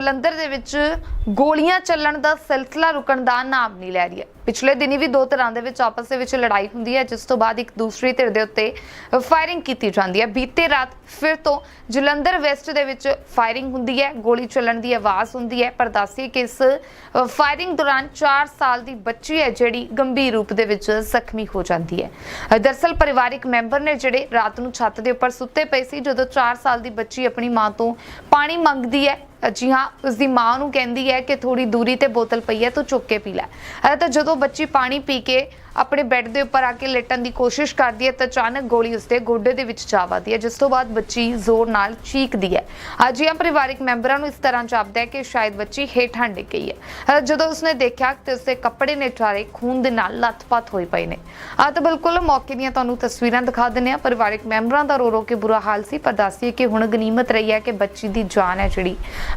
ਜਲੰਧਰ ਦੇ ਵਿੱਚ ਗੋਲੀਆਂ ਚੱਲਣ ਦਾ ਸਿਲਸਿਲਾ ਰੁਕਣ ਦਾ ਨਾਮ ਨਹੀਂ ਲੈ ਰਹੀ ਹੈ। ਪਿਛਲੇ ਦਿਨੀ ਵੀ ਦੋ ਤਰ੍ਹਾਂ ਦੇ ਵਿੱਚ ਆਪਸ ਦੇ ਵਿੱਚ ਲੜਾਈ ਹੁੰਦੀ ਹੈ ਜਿਸ ਤੋਂ ਬਾਅਦ ਇੱਕ ਦੂਸਰੀ ਧਿਰ ਦੇ ਉੱਤੇ ਫਾਇਰਿੰਗ ਕੀਤੀ ਜਾਂਦੀ ਹੈ। ਬੀਤੇ ਰਾਤ ਫਿਰ ਤੋਂ ਜਲੰਧਰ ਵੈਸਟ ਦੇ ਵਿੱਚ ਫਾਇਰਿੰਗ ਹੁੰਦੀ ਹੈ ਗੋਲੀ ਚੱਲਣ ਦੀ ਆਵਾਜ਼ ਹੁੰਦੀ ਹੈ ਪਰ ਦੱਸੀਏ ਕਿ ਇਸ ਫਾਇਰਿੰਗ ਦੌਰਾਨ 4 ਸਾਲ ਦੀ ਬੱਚੀ ਹੈ ਜਿਹੜੀ ਗੰਭੀਰ ਰੂਪ ਦੇ ਵਿੱਚ ਜ਼ਖਮੀ ਹੋ ਜਾਂਦੀ ਹੈ। ਅ, ਦਰਅਸਲ ਪਰਿਵਾਰਿਕ ਮੈਂਬਰ ਨੇ ਜਿਹੜੇ ਰਾਤ ਨੂੰ ਛੱਤ ਦੇ ਉੱਪਰ ਸੁੱਤੇ ਪਏ ਸੀ ਜਦੋਂ 4 ਸਾਲ ਦੀ ਬੱਚੀ ਆਪਣੀ ਮਾਂ ਤੋਂ ਪਾਣੀ ਮੰਗਦੀ ਹੈ ਜੀ ਹਾਂ ਉਸ ਦੀ ਮਾਂ ਨੂੰ ਕਹਿੰਦੀ ਹੈ ਕਿ ਥੋੜੀ ਦੂਰੀ ਤੇ ਬੋਤਲ ਪਈ ਹੈ, ਤੂੰ ਚੁੱਕ ਕੇ ਪੀ ਲੈ। ਅਰੇ ਤਾਂ ਜਦੋਂ ਬੱਚੀ ਪਾਣੀ ਪੀ ਕੇ ਆਪਣੇ ਬੈੱਡ ਦੇ ਉੱਪਰ ਆ ਕੇ ਲੇਟਣ ਦੀ ਕੋਸ਼ਿਸ਼ ਕਰਦੀ ਹੈ ਤਾਂ ਅਚਾਨਕ ਗੋਲੀ ਉਸਦੇ ਗੋਡੇ ਦੇ ਵਿੱਚ ਜਾ ਵੱਜਦੀ ਹੈ, ਜਿਸ ਤੋਂ ਬਾਅਦ ਬੱਚੀ ਜ਼ੋਰ ਨਾਲ ਚੀਕਦੀ ਹੈ। ਅਜਿਹਾ ਪਰਿਵਾਰਿਕ ਮੈਂਬਰਾਂ ਨੂੰ ਇਸ ਤਰ੍ਹਾਂ ਜਾਪਦਾ ਹੈ ਕਿ ਸ਼ਾਇਦ ਬੱਚੀ ਹੇਠਾਂ ਡਿੱਗ ਗਈ ਹੈ। ਜਦੋਂ ਉਸਨੇ ਦੇਖਿਆ ਤੇ ਉਸਦੇ ਕੱਪੜੇ ਨੇ ਚਾਰੇ ਖੂਨ ਦੇ ਨਾਲ ਲੱਥਪੱਥ ਹੋਏ ਪਏ ਨੇ। ਆ ਤਾਂ ਬਿਲਕੁਲ ਮੌਕੇ ਦੀਆਂ ਤੁਹਾਨੂੰ ਤਸਵੀਰਾਂ ਦਿਖਾ ਦਿੰਨੇ ਆ ਪਰਿਵਾਰਿਕ ਮੈਂਬਰਾਂ ਦਾ ਰੋ ਰੋ ਕੇ ਬੁਰਾ ਹਾਲ ਸੀ, ਪਰ ਦੱਸੀਏ ਕਿ ਹੁਣ ਗਨੀਮਤ ਰਹੀ ਹੈ ਕਿ ਬੱਚੀ ਦੀ ਜਾਨ ਹੈ ਜਿਹੜੀ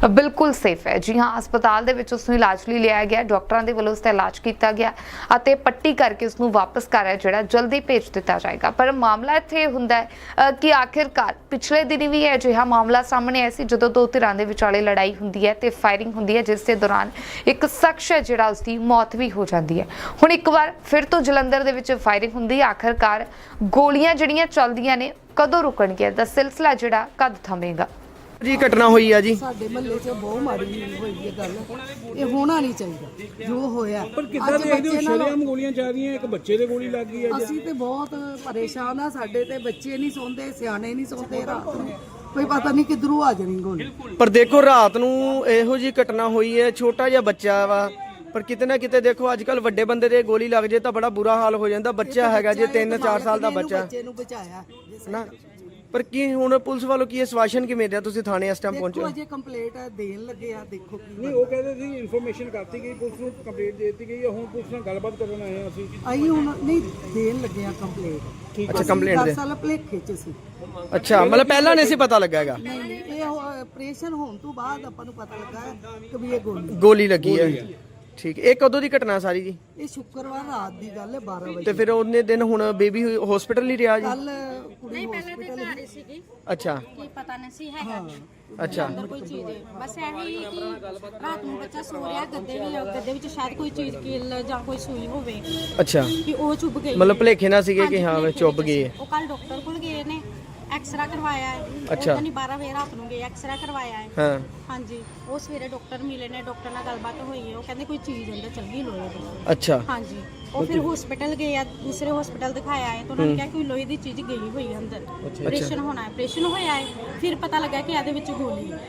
ਬਿਲਕੁਲ ਸੇਫ ਹੈ। ਜੀ ਹਾਂ, ਹਸਪਤਾਲ ਦੇ ਵਿੱਚ ਉਸ ਨੂੰ ਇਲਾਜ ਲਈ ਲਿਆ ਗਿਆ। ਡਾਕਟਰਾਂ ਦੇ ਵੱਲੋਂ ਉਸ ਦਾ ਇਲਾਜ ਕੀਤਾ ਗਿਆ ਅਤੇ ਪੱਟੀ ਕਰਕੇ ਉਸ ਨੂੰ ਵਾਪਸ ਘਰ ਹੈ, ਜਿਹੜਾ ਜਲਦੀ ਭੇਜ ਦਿੱਤਾ ਜਾਏਗਾ। ਪਰ ਮਾਮਲਾ ਇੱਥੇ ਹੁੰਦਾ ਹੈ ਕਿ ਆਖਿਰਕਾਰ ਪਿਛਲੇ ਦਿਨ ਵੀ ਇਹ ਅਜਿਹਾ ਮਾਮਲਾ ਸਾਹਮਣੇ ਆਇਆ ਸੀ, ਜਦੋਂ ਦੋ ਧਿਰਾਂ ਦੇ ਵਿਚਾਲੇ ਲੜਾਈ ਹੁੰਦੀ ਹੈ ਤੇ ਫਾਇਰਿੰਗ ਹੁੰਦੀ ਹੈ, ਜਿਸ ਦੇ ਦੌਰਾਨ ਇੱਕ ਸ਼ਖਸ ਹੈ, ਜਿਹੜਾ ਉਸ ਦੀ ਮੌਤ ਵੀ ਹੋ ਜਾਂਦੀ ਹੈ। ਹੁਣ ਇੱਕ ਵਾਰ ਫਿਰ ਤੋਂ ਜਲੰਧਰ ਦੇ ਵਿੱਚ ਫਾਇਰਿੰਗ ਹੁੰਦੀ ਹੈ, ਆਖਿਰਕਾਰ ਗੋਲੀਆਂ ਜਿਹੜੀਆਂ ਚੱਲਦੀਆਂ ਨੇ, ਕਦੋਂ ਰੁਕਣਗੀਆਂ, ਦਾ ਸਿਲਸਿਲਾ ਜਿਹੜਾ ਕਦ ਥੰਮੇਗਾ? ਜੀ ਘਟਨਾ ਹੋਈ ਆ ਜੀ। ਸਾਡੇ ਮਹੱਲੇ 'ਚ ਬਹੁਤ ਮਾੜੀ ਹੋਈ ਹੈ ਗੱਲ। ਇਹ ਹੋਣਾ ਨਹੀਂ ਚਾਹੀਦਾ ਜੋ ਹੋਇਆ। ਪਰ ਕਿੱਦਾਂ ਦੇਖਦੇ ਹੋ ਸ਼ਰੇਆਮ ਗੋਲੀਆਂ ਚੱਲ ਰਹੀਆਂ ਇੱਕ ਬੱਚੇ ਦੇ ਗੋਲੀ ਲੱਗ ਗਈ ਹੈ ਅਸੀਂ ਤੇ ਬਹੁਤ ਪਰੇਸ਼ਾਨ ਆ ਸਾਡੇ ਤੇ ਬੱਚੇ ਨਹੀਂ ਸੌਂਦੇ ਸਿਆਣੇ ਨਹੀਂ ਸੌਂਦੇ ਰਾਤ ਨੂੰ। ਕੋਈ ਪਤਾ ਨਹੀਂ ਕਿੱਧਰੋਂ ਆ ਜਾਣੀ ਗੋਲੀ। ਪਰ ਦੇਖੋ ਰਾਤ ਨੂੰ ਇਹੋ ਜੀ ਘਟਨਾ ਹੋਈ ਹੈ ਛੋਟਾ ਜਿਹਾ ਬੱਚਾ ਵਾ। ਪਰ ਕਿਤੇ ਨਾ ਕਿਤੇ ਦੇਖੋ ਅੱਜ ਕੱਲ ਵੱਡੇ ਬੰਦੇ ਦੇ ਗੋਲੀ ਲੱਗ ਜੇ ਤਾਂ ਬੜਾ ਬੁਰਾ ਹਾਲ ਹੋ ਜਾਂਦਾ। ਬੱਚਾ ਹੈਗਾ ਜੇ 3-4 ਸਾਲ ਦਾ ਬੱਚਾ। ਬੱਚੇ ਨੂੰ ਬਚਾਇਆ। ਨਾ। ਪਰ ਕੀ ਹੁਣ ਪੁਲਿਸ ਵੱਲੋਂ ਕੀ ਸਵਾਸ਼ਨ ਕੀ ਮਿਲ ਰਿਹਾ ਤੁਸੀਂ ਥਾਣੇ ਇਸ ਟਾਈਮ ਦੇਖੋ ਪਹੁੰਚੇ ਅਜੇ ਕੰਪਲੇਂਟ ਦੇਣ ਲੱਗੇ ਆ ਦੇਖੋ ਕੀ ਨਹੀਂ ਉਹ ਕਹਿੰਦੇ ਸੀ ਇਨਫੋਰਮੇਸ਼ਨ ਕਰਤੀ ਗਈ ਪੁਲਿਸ ਨੂੰ ਕੰਪਲੀਟ ਦੇ ਦਿੱਤੀ ਗਈ ਹੈ ਹੁਣ ਪੁਲਿਸ ਨਾਲ ਗੱਲਬਾਤ ਕਰਨ ਆਏ ਹਾਂ ਅਸੀਂ। ਆਈ ਹੁਣ ਨਹੀਂ ਦੇਣ ਲੱਗੇ ਆ ਕੰਪਲੇਂਟ ਅੱਛਾ ਕੰਪਲੇਂਟ ਦੇ। ਸਾਲ ਭਲੇਖੇ 'ਚ ਸੀ। ਅੱਛਾ ਮਤਲਬ ਪਹਿਲਾਂ ਨਹੀਂ ਸੀ ਪਤਾ ਲੱਗਾ ਹੈਗਾ? ਨਹੀਂ ਨਹੀਂ ਇਹ ਆਪਰੇਸ਼ਨ ਹੋਣ ਤੋਂ ਬਾਅਦ ਆਪਾਂ ਨੂੰ ਪਤਾ ਲੱਗਾ ਹੈ ਕਿ ਵੀ ਇਹ ਗੋਲੀ ਗੋਲੀ ਲੱਗੀ ਹੈ। ਠੀਕ ਇਹ ਕਦੋਂ ਦੀ ਘਟਨਾ ਸਾਰੀ ਜੀ? ਇਹ ਸ਼ੁੱਕਰਵਾਰ ਰਾਤ ਦੀ ਗੱਲ ਹੈ 12 ਵਜੇ। ਤੇ ਫਿਰ ਉਹਨੇ ਦਿਨ ਹੁਣ ਬੇਬੀ ਹਸਪੀਟਲ ਹੀ ਰਿਹਾ ਜੀ? ਕੱਲ ਕੁੜੀ ਹਸਪੀਟਲ ਅੱਛਾ। ਕੀ ਪਤਾ ਨਹੀਂ ਸੀ ਹੈਗਾ ਅੱਛਾ। ਅੰਦਰ ਕੋਈ ਚੀਜ਼ ਬਸ ਇਹੀ ਕਿ ਰਾਤ ਨੂੰ ਬੱਚਾ ਸੋ ਰਿਹਾ ਗੱਦੇ ਵੀ ਗੱਦੇ ਵਿੱਚ ਸ਼ਾਇਦ ਕੋਈ ਚੀਜ਼ ਕਿੱਲ ਜਾਂ ਕੋਈ ਸੂਈ ਹੋਵੇ। ਅੱਛਾ। ਕਿ ਉਹ ਚੁੱਭ ਗਈ। ਮਤਲਬ ਭਲੇਖੇ ਨਾ ਸੀਗੇ ਕਿ ਹਾਂ ਗਏ ਸੀ। ਉਹ ਕੱਲ ਡਾਕਟਰ ਕੋਲ ਗਏ ਨੇ। ਐਕਸਰਾ ਕਰਵਾਇਆ ਹੈ। ਅੱਛਾ। ਨਹੀਂ 12 ਵਜੇ ਰਾਤ ਨੂੰ ਗਏ ਐਕਸਰਾ ਕਰਵਾਇਆ ਹੈ। ਹਾਂ। ਹਾਂਜੀ। ਉਹ ਸਵੇਰੇ ਡਾਕਟਰ ਮਿਲੇ ਨੇ ਡਾਕਟਰ ਨਾਲ ਗੱਲਬਾਤ ਹੋਈ ਹੈ। ਉਹ ਕਹਿੰਦੇ ਕੋਈ ਚੀਜ਼ ਅੰਦਰ ਚਲ ਗਈ ਲੋਹੇ ਦੀ। ਅੱਛਾ। ਹਾਂਜੀ। ਉਹ ਫਿਰ ਹਸਪੀਟਲ ਗਏ ਆ ਦੂਸਰੇ ਹਸਪੀਟਲ ਦਿਖਾਇਆ ਹੈ ਤਾਂ ਉਹਨਾਂ ਨੇ ਕਿਹਾ ਕਿ ਲੋਹੇ ਦੀ ਚੀਜ਼ ਗਈ ਹੋਈ ਹੈ ਅੰਦਰ। ਆਪਰੇਸ਼ਨ ਹੋਣਾ ਹੈ। ਆਪਰੇਸ਼ਨ ਹੋਇਆ ਹੈ। ਫਿਰ ਪਤਾ ਲੱਗਾ ਕਿ ਇਹਦੇ ਵਿੱਚ ਗੋਲੀ ਹੈ।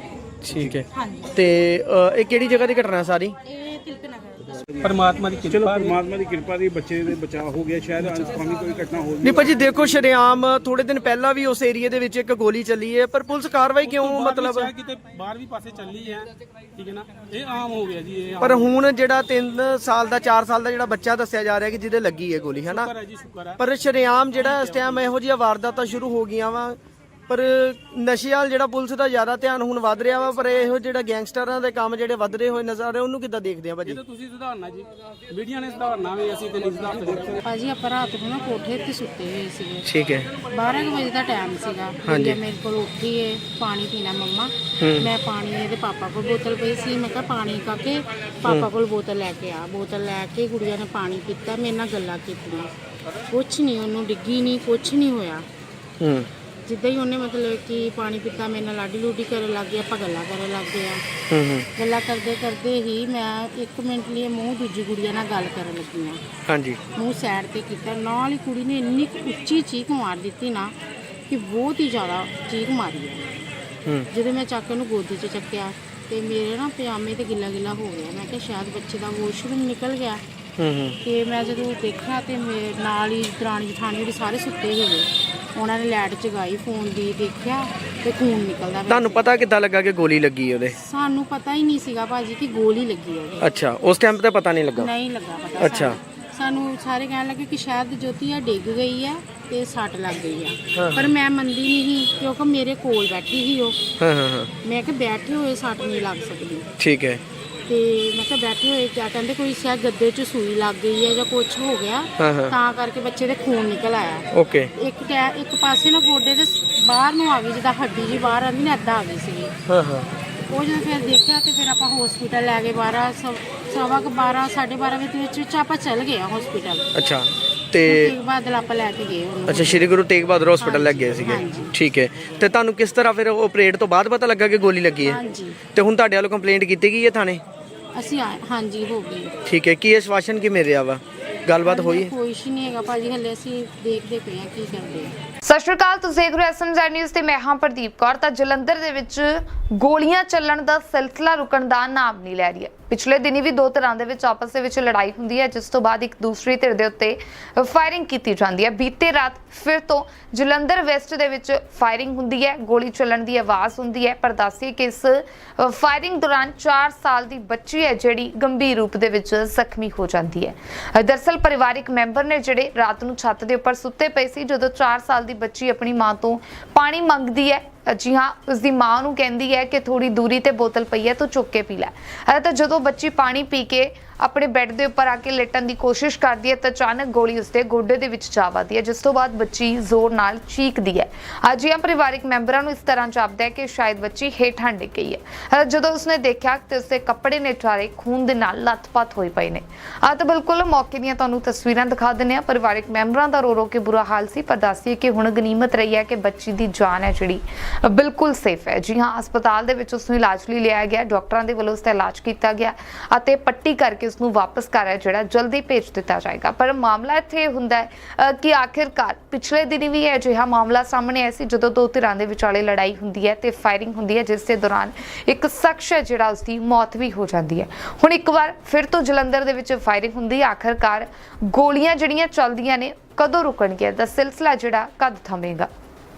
ਠੀਕ ਹੈ। ਹਾਂਜੀ। ਤੇ ਅ, ਇਹ ਕਿਹੜੀ ਜਗ੍ਹਾ ਦੀ ਘਟਨਾ ਸਾਰੀ? ਇਹ ਤਿਲਕ ਨਗਰ। ਪਰਮਾਤਮਾ ਦੀ ਕਿਰਪਾ ਚਲੋ ਪਰਮਾਤਮਾ ਦੀ ਕਿਰਪਾ ਦੀ ਬੱਚੇ ਦੇ ਬਚਾਅ ਹੋ ਗਿਆ ਸ਼ਾਇਦ ਅਨਸਫਾਮੀ ਕੋਈ ਘਟਨਾ ਹੋ ਨਹੀਂ ਭਾਜੀ ਦੇਖੋ ਸ਼ਰੇਆਮ ਥੋੜੇ ਦਿਨ ਪਹਿਲਾਂ ਵੀ ਉਸ ਏਰੀਆ ਦੇ ਵਿੱਚ ਇੱਕ ਗੋਲੀ ਚੱਲੀ ਹੈ ਪਰ ਪੁਲਿਸ ਕਾਰਵਾਈ ਕਿਉਂ ਮਤਲਬ ਕਿਤੇ ਬਾਹਰ ਵੀ ਪਾਸੇ ਚੱਲੀ ਹੈ ਠੀਕ ਹੈ ਨਾ? ਇਹ ਆਮ ਹੋ ਗਿਆ ਜੀ ਇਹ ਆਮ ਪਰ ਹੁਣ ਜਿਹੜਾ 3 ਸਾਲ ਦਾ 4 ਸਾਲ ਦਾ ਜਿਹੜਾ ਬੱਚਾ ਦੱਸਿਆ ਜਾ ਰਿਹਾ ਕਿ ਜਿਹਦੇ ਲੱਗੀ ਹੈ ਗੋਲੀ ਹੈਨਾ ਸ਼ੁਕਰ ਹੈ ਜੀ ਸ਼ੁਕਰ ਹੈ। ਪਰ ਸ਼ਰੇਆਮ ਜਿਹੜਾ ਇਸ ਟਾਈਮ ਇਹੋ ਜਿਹੀਆਂ ਵਾਰਦਾਤਾਂ ਸ਼ੁਰੂ ਹੋ ਗਈਆਂ ਵਾ। ਪਰ ਨਸ਼ੇ ਵਾਲ ਜਿਹੜਾ ਪੁਲਿਸ ਦਾ ਜ਼ਿਆਦਾ ਧਿਆਨ ਹੁਣ ਵੱਧ ਰਿਹਾ ਵਾ ਪਰ ਇਹੋ ਜਿਹੜਾ ਗੈਂਗਸਟਰਾਂ ਦੇ ਕੰਮ ਜਿਹੜੇ ਵੱਧ ਰਹੇ ਹੋਏ ਨਜ਼ਰ ਆ ਰਹੇ ਉਹਨੂੰ ਕਿੱਦਾਂ ਦੇਖਦੇ ਆ ਭਾਜੀ? ਇਹ ਤਾਂ ਤੁਸੀਂ ਸੁਧਾਰਨਾ ਜੀ। ਮੀਡੀਆ ਨੇ ਸੁਧਾਰਨਾ ਵੀ ਅਸੀਂ ਤੇ ਨਹੀਂ ਸੁਧਾਰ ਸਕਦੇ। ਭਾਜੀ ਆਪਾਂ ਰਾਤ ਨੂੰ ਨਾ ਕੋਠੇ ਤੇ ਸੁੱਤੇ ਹੋਏ ਸੀਗੇ। ਠੀਕ ਹੈ। 12 ਕੁ ਵਜੇ ਦਾ ਟਾਈਮ ਸੀਗਾ। ਗੁੜੀਆ ਮੇਰੇ ਕੋਲ ਉੱਠੀ ਏ ਪਾਣੀ ਪੀਣਾ ਮੰਮਾ। ਮੈਂ ਪਾਣੀ ਇਹਦੇ ਪਾਪਾ ਕੋਲ ਬੋਤਲ ਪਈ ਸੀ ਮੈਂ ਕਿਹਾ ਪਾਣੀ ਕਾਕੇ ਪਾਪਾ ਕੋਲ ਬੋਤਲ ਲੈ ਕੇ ਆ। ਬੋਤਲ ਲੈ ਕੇ ਗੁੜੀਆ ਨੇ ਪਾਣੀ ਪੀਤਾ ਮੇਰੇ ਨਾਲ ਗੱਲਾਂ ਕੀਤੀਆਂ। ਕੁਛ ਨਹੀਂ ਉਹਨੂੰ ਡਿੱਗੀ ਨਹੀਂ ਕੁਛ ਨਹੀਂ ਹੋਇਆ। ਹੂੰ। ਜਿੱਦਾਂ ਹੀ ਉਹਨੇ ਮਤਲਬ ਕਿ ਪਾਣੀ ਪੀਤਾ ਮੇਰੇ ਨਾਲ ਲਾਡੀ ਲੂਡੀ ਕਰਨ ਲੱਗ ਗਿਆ ਆਪਾਂ ਗੱਲਾਂ ਕਰਨ ਲੱਗ ਗਏ ਆ। ਹੂੰ ਹੂੰ। ਗੱਲਾਂ ਕਰਦੇ ਕਰਦੇ ਹੀ ਮੈਂ ਇੱਕ ਮਿੰਟ ਲਈ ਮੂੰਹ ਦੂਜੀ ਗੁੜੀਆ ਨਾਲ ਗੱਲ ਕਰਨ ਲੱਗੀ ਆ। ਹਾਂਜੀ। ਮੂੰਹ ਸਾਈਡ ਤੇ ਕੀਤਾ। ਨਾਲ ਹੀ ਕੁੜੀ ਨੇ ਇੰਨੀ ਕੁ ਉੱਚੀ ਚੀਕ ਮਾਰ ਦਿੱਤੀ ਨਾ ਕਿ ਬਹੁਤ ਹੀ ਜ਼ਿਆਦਾ ਚੀਕ ਮਾਰੀ ਹੈ ਹੂੰ। ਜਦੋਂ ਮੈਂ ਚੱਕ ਉਹਨੂੰ ਗੋਦੀ 'ਚ ਚੱਕਿਆ ਤੇ ਮੇਰੇ ਨਾ ਪਜਾਮੇ ਤੇ ਗਿੱਲਾ ਗਿੱਲਾ ਹੋ ਗਿਆ। ਮੈਂ ਕਿਹਾ ਸ਼ਾਇਦ ਬੱਚੇ ਦਾ ਵਾਸ਼ਰੂਮ ਨਿਕਲ ਗਿਆ। ਹੂੰ ਹੂੰ। ਤੇ ਮੈਂ ਜਦੋਂ ਦੇਖਿਆ ਤੇ ਮੇਰੇ ਨਾਲ ਹੀ ਦਰਾਣੀ ਜਠਾਣੀ ਉਹਦੇ ਸਾਰੇ ਸੁੱਤੇ ਹੋਏ। ਉਹਨਾਂ ਨੇ ਲਾਈਟ ਜਗਾਈ ਫੋਨ ਦੀ ਦੇਖਿਆ ਤੇ ਖੂਨ ਨਿਕਲਦਾ ਪਿਆ। ਤੁਹਾਨੂੰ ਪਤਾ ਕਿੱਦਾਂ ਲੱਗਾ ਕਿ ਗੋਲੀ ਲੱਗੀ ਉਹਦੇ? ਸਾਨੂੰ ਪਤਾ ਹੀ ਨਹੀਂ ਸੀਗਾ ਭਾਜੀ ਕਿ ਗੋਲੀ ਲੱਗੀ ਹੈ ਅੱਛਾ ਉਸ ਟਾਈਮ ਤੇ ਪਤਾ ਨਹੀਂ ਲੱਗਾ? ਨਹੀਂ ਲੱਗਾ ਪਤਾ ਅੱਛਾ। ਸਾਨੂੰ। ਸਾਨੂੰ ਸਾਰੇ ਕਹਿਣ ਲੱਗੇ ਕਿ ਸ਼ਾਇਦ ਜੋਤੀਆ ਡਿੱਗ ਗਈ ਹੈ ਤੇ ਸੱਟ ਲੱਗ ਗਈ ਆ। ਪਰ ਮੈਂ ਮੰਨਦੀ ਨਹੀਂ ਸੀ ਕਿਉਂਕਿ ਮੇਰੇ ਕੋਲ ਬੈਠੀ ਸੀ ਉਹ। ਹਾਂ ਹਾਂ ਹਾਂ। ਮੈਂ ਕਿਹਾ ਬੈਠੇ ਹੋਏ ਸੱਟ ਨਹੀਂ ਲੱਗ ਸਕਦੀ। ਠੀਕ ਹੈ। ਤੇ ਮੈਂ ਕਿਹਾ ਬੈਠੇ ਹੋਏ ਕਿਆ ਕਹਿੰਦੇ ਕੋਈ ਸ਼ਾਇਦ ਗੱਦੇ 'ਚ ਸੂਈ ਲੱਗ ਗਈ ਹੈ ਜਾਂ ਕੁਝ ਹੋ ਗਿਆ ਹਾਂ ਹਾਂ। ਤਾਂ ਕਰਕੇ ਬੱਚੇ ਦੇ ਖੂਨ ਨਿਕਲ ਆਇਆ। ਓਕੇ। ਇੱਕ ਟੈ ਇੱਕ ਪਾਸੇ ਨਾ ਗੋਡੇ ਦੇ ਸ- ਬਾਹਰ ਨੂੰ ਆ ਗਈ ਜਿੱਦਾਂ ਹੱਡੀ ਜੀ ਬਾਹਰ ਆਉਂਦੀ ਨਾ ਏਦਾਂ ਆ ਗਈ ਹਾਂ ਹਾਂ। ਉਹ ਜਦੋਂ ਫਿਰ ਦੇਖਿਆ ਤੇ ਫਿਰ ਆਪਾਂ ਹਸਪੀਟਲ ਲੈ ਗਏ 12 ਸਵ- ਕੁ 12 12:30 ਵਜੇ ਦੇ ਵਿੱਚ ਵਿੱਚ ਆਪਾਂ ਚੱਲ ਗਏ ਹਸਪੀਟਲ ਅੱਛਾ। ਤੇ ਤੇ ਬਾਦਲ ਆਪਾਂ ਲੈ ਕੇ ਗਏ ਉਹਨੂੰ ਅੱਛਾ ਸ਼੍ਰੀ ਗੁਰੂ ਤੇਗ ਬਹਾਦਰ ਹਸਪੀਟਲ ਲੈ ਗਏ ਸੀਗੇ। ਹਾਂਜੀ। ਠੀਕ ਹੈ। ਤੇ ਤੁਹਾਨੂੰ ਕਿਸ ਤਰ੍ਹਾਂ ਫਿਰ ਆਪਰੇਟ ਤੋਂ ਬਾਅਦ ਪਤਾ ਲੱਗਾ ਕਿ ਗੋਲੀ ਲੱਗੀ ਹੈ? ਹਾਂਜੀ। ਤੇ ਹੁਣ ਤੁਹਾਡੇ ਵੱਲੋਂ ਕੰਪਲੇਂਟ ਕੀਤੀ ਗਈ ਹੈ ਥਾਣੇ? ਅਸੀਂ ਆਏ ਹਾਂਜੀ ਹੋ ਗਈ। ਠੀਕ ਹੈ। ਕੀ ਆਸ਼ਵਾਸਨ ਕੀ ਮਿਲ ਰਿਹਾ ਵਾ? ਗੱਲਬਾਤ ਹੋਈ ਹੈ? ਕੋਈ ਸ਼ੀ ਨਹੀਂ ਹੈਗਾ। ਭਾਜੀ ਹੱਲੇ ਅਸੀਂ ਦੇਖਦੇ ਪਏ ਆ ਕੀ ਕਰਦੇ ਆ। ਸਤਿ ਸ਼੍ਰੀ ਅਕਾਲ ਤੁਸੀਂ ਦੇਖ ਰਹੇ ਹੋ ਐਸਐਮਜ਼ੈਡ ਨਿਊਜ਼ ਤੇ ਮੈਂ ਹਾਂ ਪ੍ਰਦੀਪ ਕੌਰ। ਤਾਂ ਜਲੰਧਰ ਦੇ ਵਿੱਚ ਗੋਲੀਆਂ ਚੱਲਣ ਦਾ ਸਿਲਸਿਲਾ ਰੁਕਣ ਦਾ ਨਾਮ ਨਹੀਂ ਲੈ ਰਹੀ ਹੈ। ਪਿਛਲੇ ਦਿਨੀ ਵੀ ਦੋ ਤਰ੍ਹਾਂ ਦੇ ਵਿੱਚ ਆਪਸ ਦੇ ਵਿੱਚ ਲੜਾਈ ਹੁੰਦੀ ਹੈ ਜਿਸ ਤੋਂ ਬਾਅਦ ਇੱਕ ਦੂਸਰੀ ਧਿਰ ਦੇ ਉੱਤੇ ਫਾਇਰਿੰਗ ਕੀਤੀ ਜਾਂਦੀ ਹੈ। ਬੀਤੇ ਰਾਤ ਫਿਰ ਤੋਂ ਜਲੰਧਰ ਵੈਸਟ ਦੇ ਵਿੱਚ ਫਾਇਰਿੰਗ ਹੁੰਦੀ ਹੈ ਗੋਲੀ ਚੱਲਣ ਦੀ ਆਵਾਜ਼ ਹੁੰਦੀ ਹੈ ਪਰ ਦੱਸੀਏ ਕਿ ਇਸ ਫਾਇਰਿੰਗ ਦੌਰਾਨ 4 ਸਾਲ ਦੀ ਬੱਚੀ ਹੈ ਜਿਹੜੀ ਗੰਭੀਰ ਰੂਪ ਦੇ ਵਿੱਚ ਜ਼ਖਮੀ ਹੋ ਜਾਂਦੀ ਹੈ। ਅ, ਦਰਅਸਲ ਪਰਿਵਾਰਿਕ ਮੈਂਬਰ ਨੇ ਜਿਹੜੇ ਰਾਤ ਨੂੰ ਛੱਤ ਦੇ ਉੱਪਰ ਸੁੱਤੇ ਪਏ ਸੀ ਜਦੋਂ 4 ਸਾਲ ਦੀ ਬੱਚੀ ਆਪਣੀ ਮਾਂ ਤੋਂ ਪਾਣੀ ਮੰਗਦੀ ਹੈ। ਜੀ ਹਾਂ ਉਸ ਦੀ ਮਾਂ ਨੂੰ ਕਹਿੰਦੀ ਹੈ ਕਿ ਥੋੜੀ ਦੂਰੀ ਤੇ ਬੋਤਲ ਪਈ ਹੈ ਤੂੰ ਚੁੱਕ ਕੇ ਪੀ ਲੈ। ਅ, ਤਾਂ ਜਦੋਂ ਬੱਚੀ ਪਾਣੀ ਪੀ ਕੇ ਆਪਣੇ ਬੈੱਡ ਦੇ ਉੱਪਰ ਆ ਕੇ ਲੇਟਣ ਦੀ ਕੋਸ਼ਿਸ਼ ਕਰਦੀ ਹੈ ਤਾਂ ਅਚਾਨਕ ਗੋਲੀ ਉਸਦੇ ਗੋਡੇ ਦੇ ਵਿੱਚ ਜਾ ਵੱਜਦੀ ਹੈ ਜਿਸ ਤੋਂ ਬਾਅਦ ਬੱਚੀ ਜ਼ੋਰ ਨਾਲ ਚੀਕਦੀ ਹੈ। ਅਜਿਹਾ ਪਰਿਵਾਰਿਕ ਮੈਂਬਰਾਂ ਨੂੰ ਇਸ ਤਰ੍ਹਾਂ ਜਾਪਦਾ ਹੈ ਕਿ ਸ਼ਾਇਦ ਬੱਚੀ ਹੇਠਾਂ ਡਿੱਗ ਗਈ ਹੈ। ਜਦੋਂ ਉਸਨੇ ਦੇਖਿਆ ਤੇ ਉਸਦੇ ਕੱਪੜੇ ਨੇ ਚਾਰੇ ਖੂਨ ਦੇ ਨਾਲ ਲੱਥਪੱਥ ਹੋਏ ਪਏ ਨੇ। ਆ ਤਾਂ ਬਿਲਕੁਲ ਮੌਕੇ ਦੀਆਂ ਤੁਹਾਨੂੰ ਤਸਵੀਰਾਂ ਦਿਖਾ ਦਿੰਨੇ ਆ ਪਰਿਵਾਰਿਕ ਮੈਂਬਰਾਂ ਦਾ ਰੋ ਰੋ ਕੇ ਬੁਰਾ ਹਾਲ ਸੀ ਪਰ ਦੱਸੀਏ ਕਿ ਹੁਣ ਗਨੀਮਤ ਰਹੀ ਹੈ ਕਿ ਬੱਚੀ ਦੀ ਜਾਨ ਹੈ ਜਿਹੜੀ। ਬਿਲਕੁਲ ਸੇਫ ਹੈ। ਜੀ ਹਾਂ, ਹਸਪਤਾਲ ਦੇ ਵਿੱਚ ਉਸ ਨੂੰ ਇਲਾਜ ਲਈ ਲਿਆਇਆ ਗਿਆ। ਡਾਕਟਰਾਂ ਦੇ ਵੱਲੋਂ ਉਸ ਦਾ ਇਲਾਜ ਕੀਤਾ ਗਿਆ ਅਤੇ ਪੱਟੀ ਕਰਕੇ ਉਸ ਨੂੰ ਵਾਪਸ ਘਰ ਹੈ, ਜਿਹੜਾ ਜਲਦੀ ਭੇਜ ਦਿੱਤਾ ਜਾਏਗਾ। ਪਰ ਮਾਮਲਾ ਇੱਥੇ ਇਹ ਹੁੰਦਾ ਹੈ ਕਿ ਆਖਿਰਕਾਰ ਪਿਛਲੇ ਦਿਨ ਵੀ ਇਹ ਅਜਿਹਾ ਮਾਮਲਾ ਸਾਹਮਣੇ ਆਇਆ ਸੀ, ਜਦੋਂ ਦੋ ਧਿਰਾਂ ਦੇ ਵਿਚਾਲੇ ਲੜਾਈ ਹੁੰਦੀ ਹੈ ਤੇ ਫਾਇਰਿੰਗ ਹੁੰਦੀ ਹੈ, ਜਿਸ ਦੇ ਦੌਰਾਨ ਇੱਕ ਸ਼ਖਸ ਹੈ, ਜਿਹੜਾ ਉਸ ਦੀ ਮੌਤ ਵੀ ਹੋ ਜਾਂਦੀ ਹੈ। ਹੁਣ ਇੱਕ ਵਾਰ ਫਿਰ ਤੋਂ ਜਲੰਧਰ ਦੇ ਵਿੱਚ ਫਾਇਰਿੰਗ ਹੁੰਦੀ ਹੈ। ਆਖਿਰਕਾਰ ਗੋਲੀਆਂ ਜਿਹੜੀਆਂ ਚੱਲਦੀਆਂ ਨੇ, ਕਦੋਂ ਰੁਕਣਗੀਆਂ? ਦਾ ਸਿਲਸਿਲਾ ਜਿਹੜਾ ਕਦ ਥਮੇਗਾ?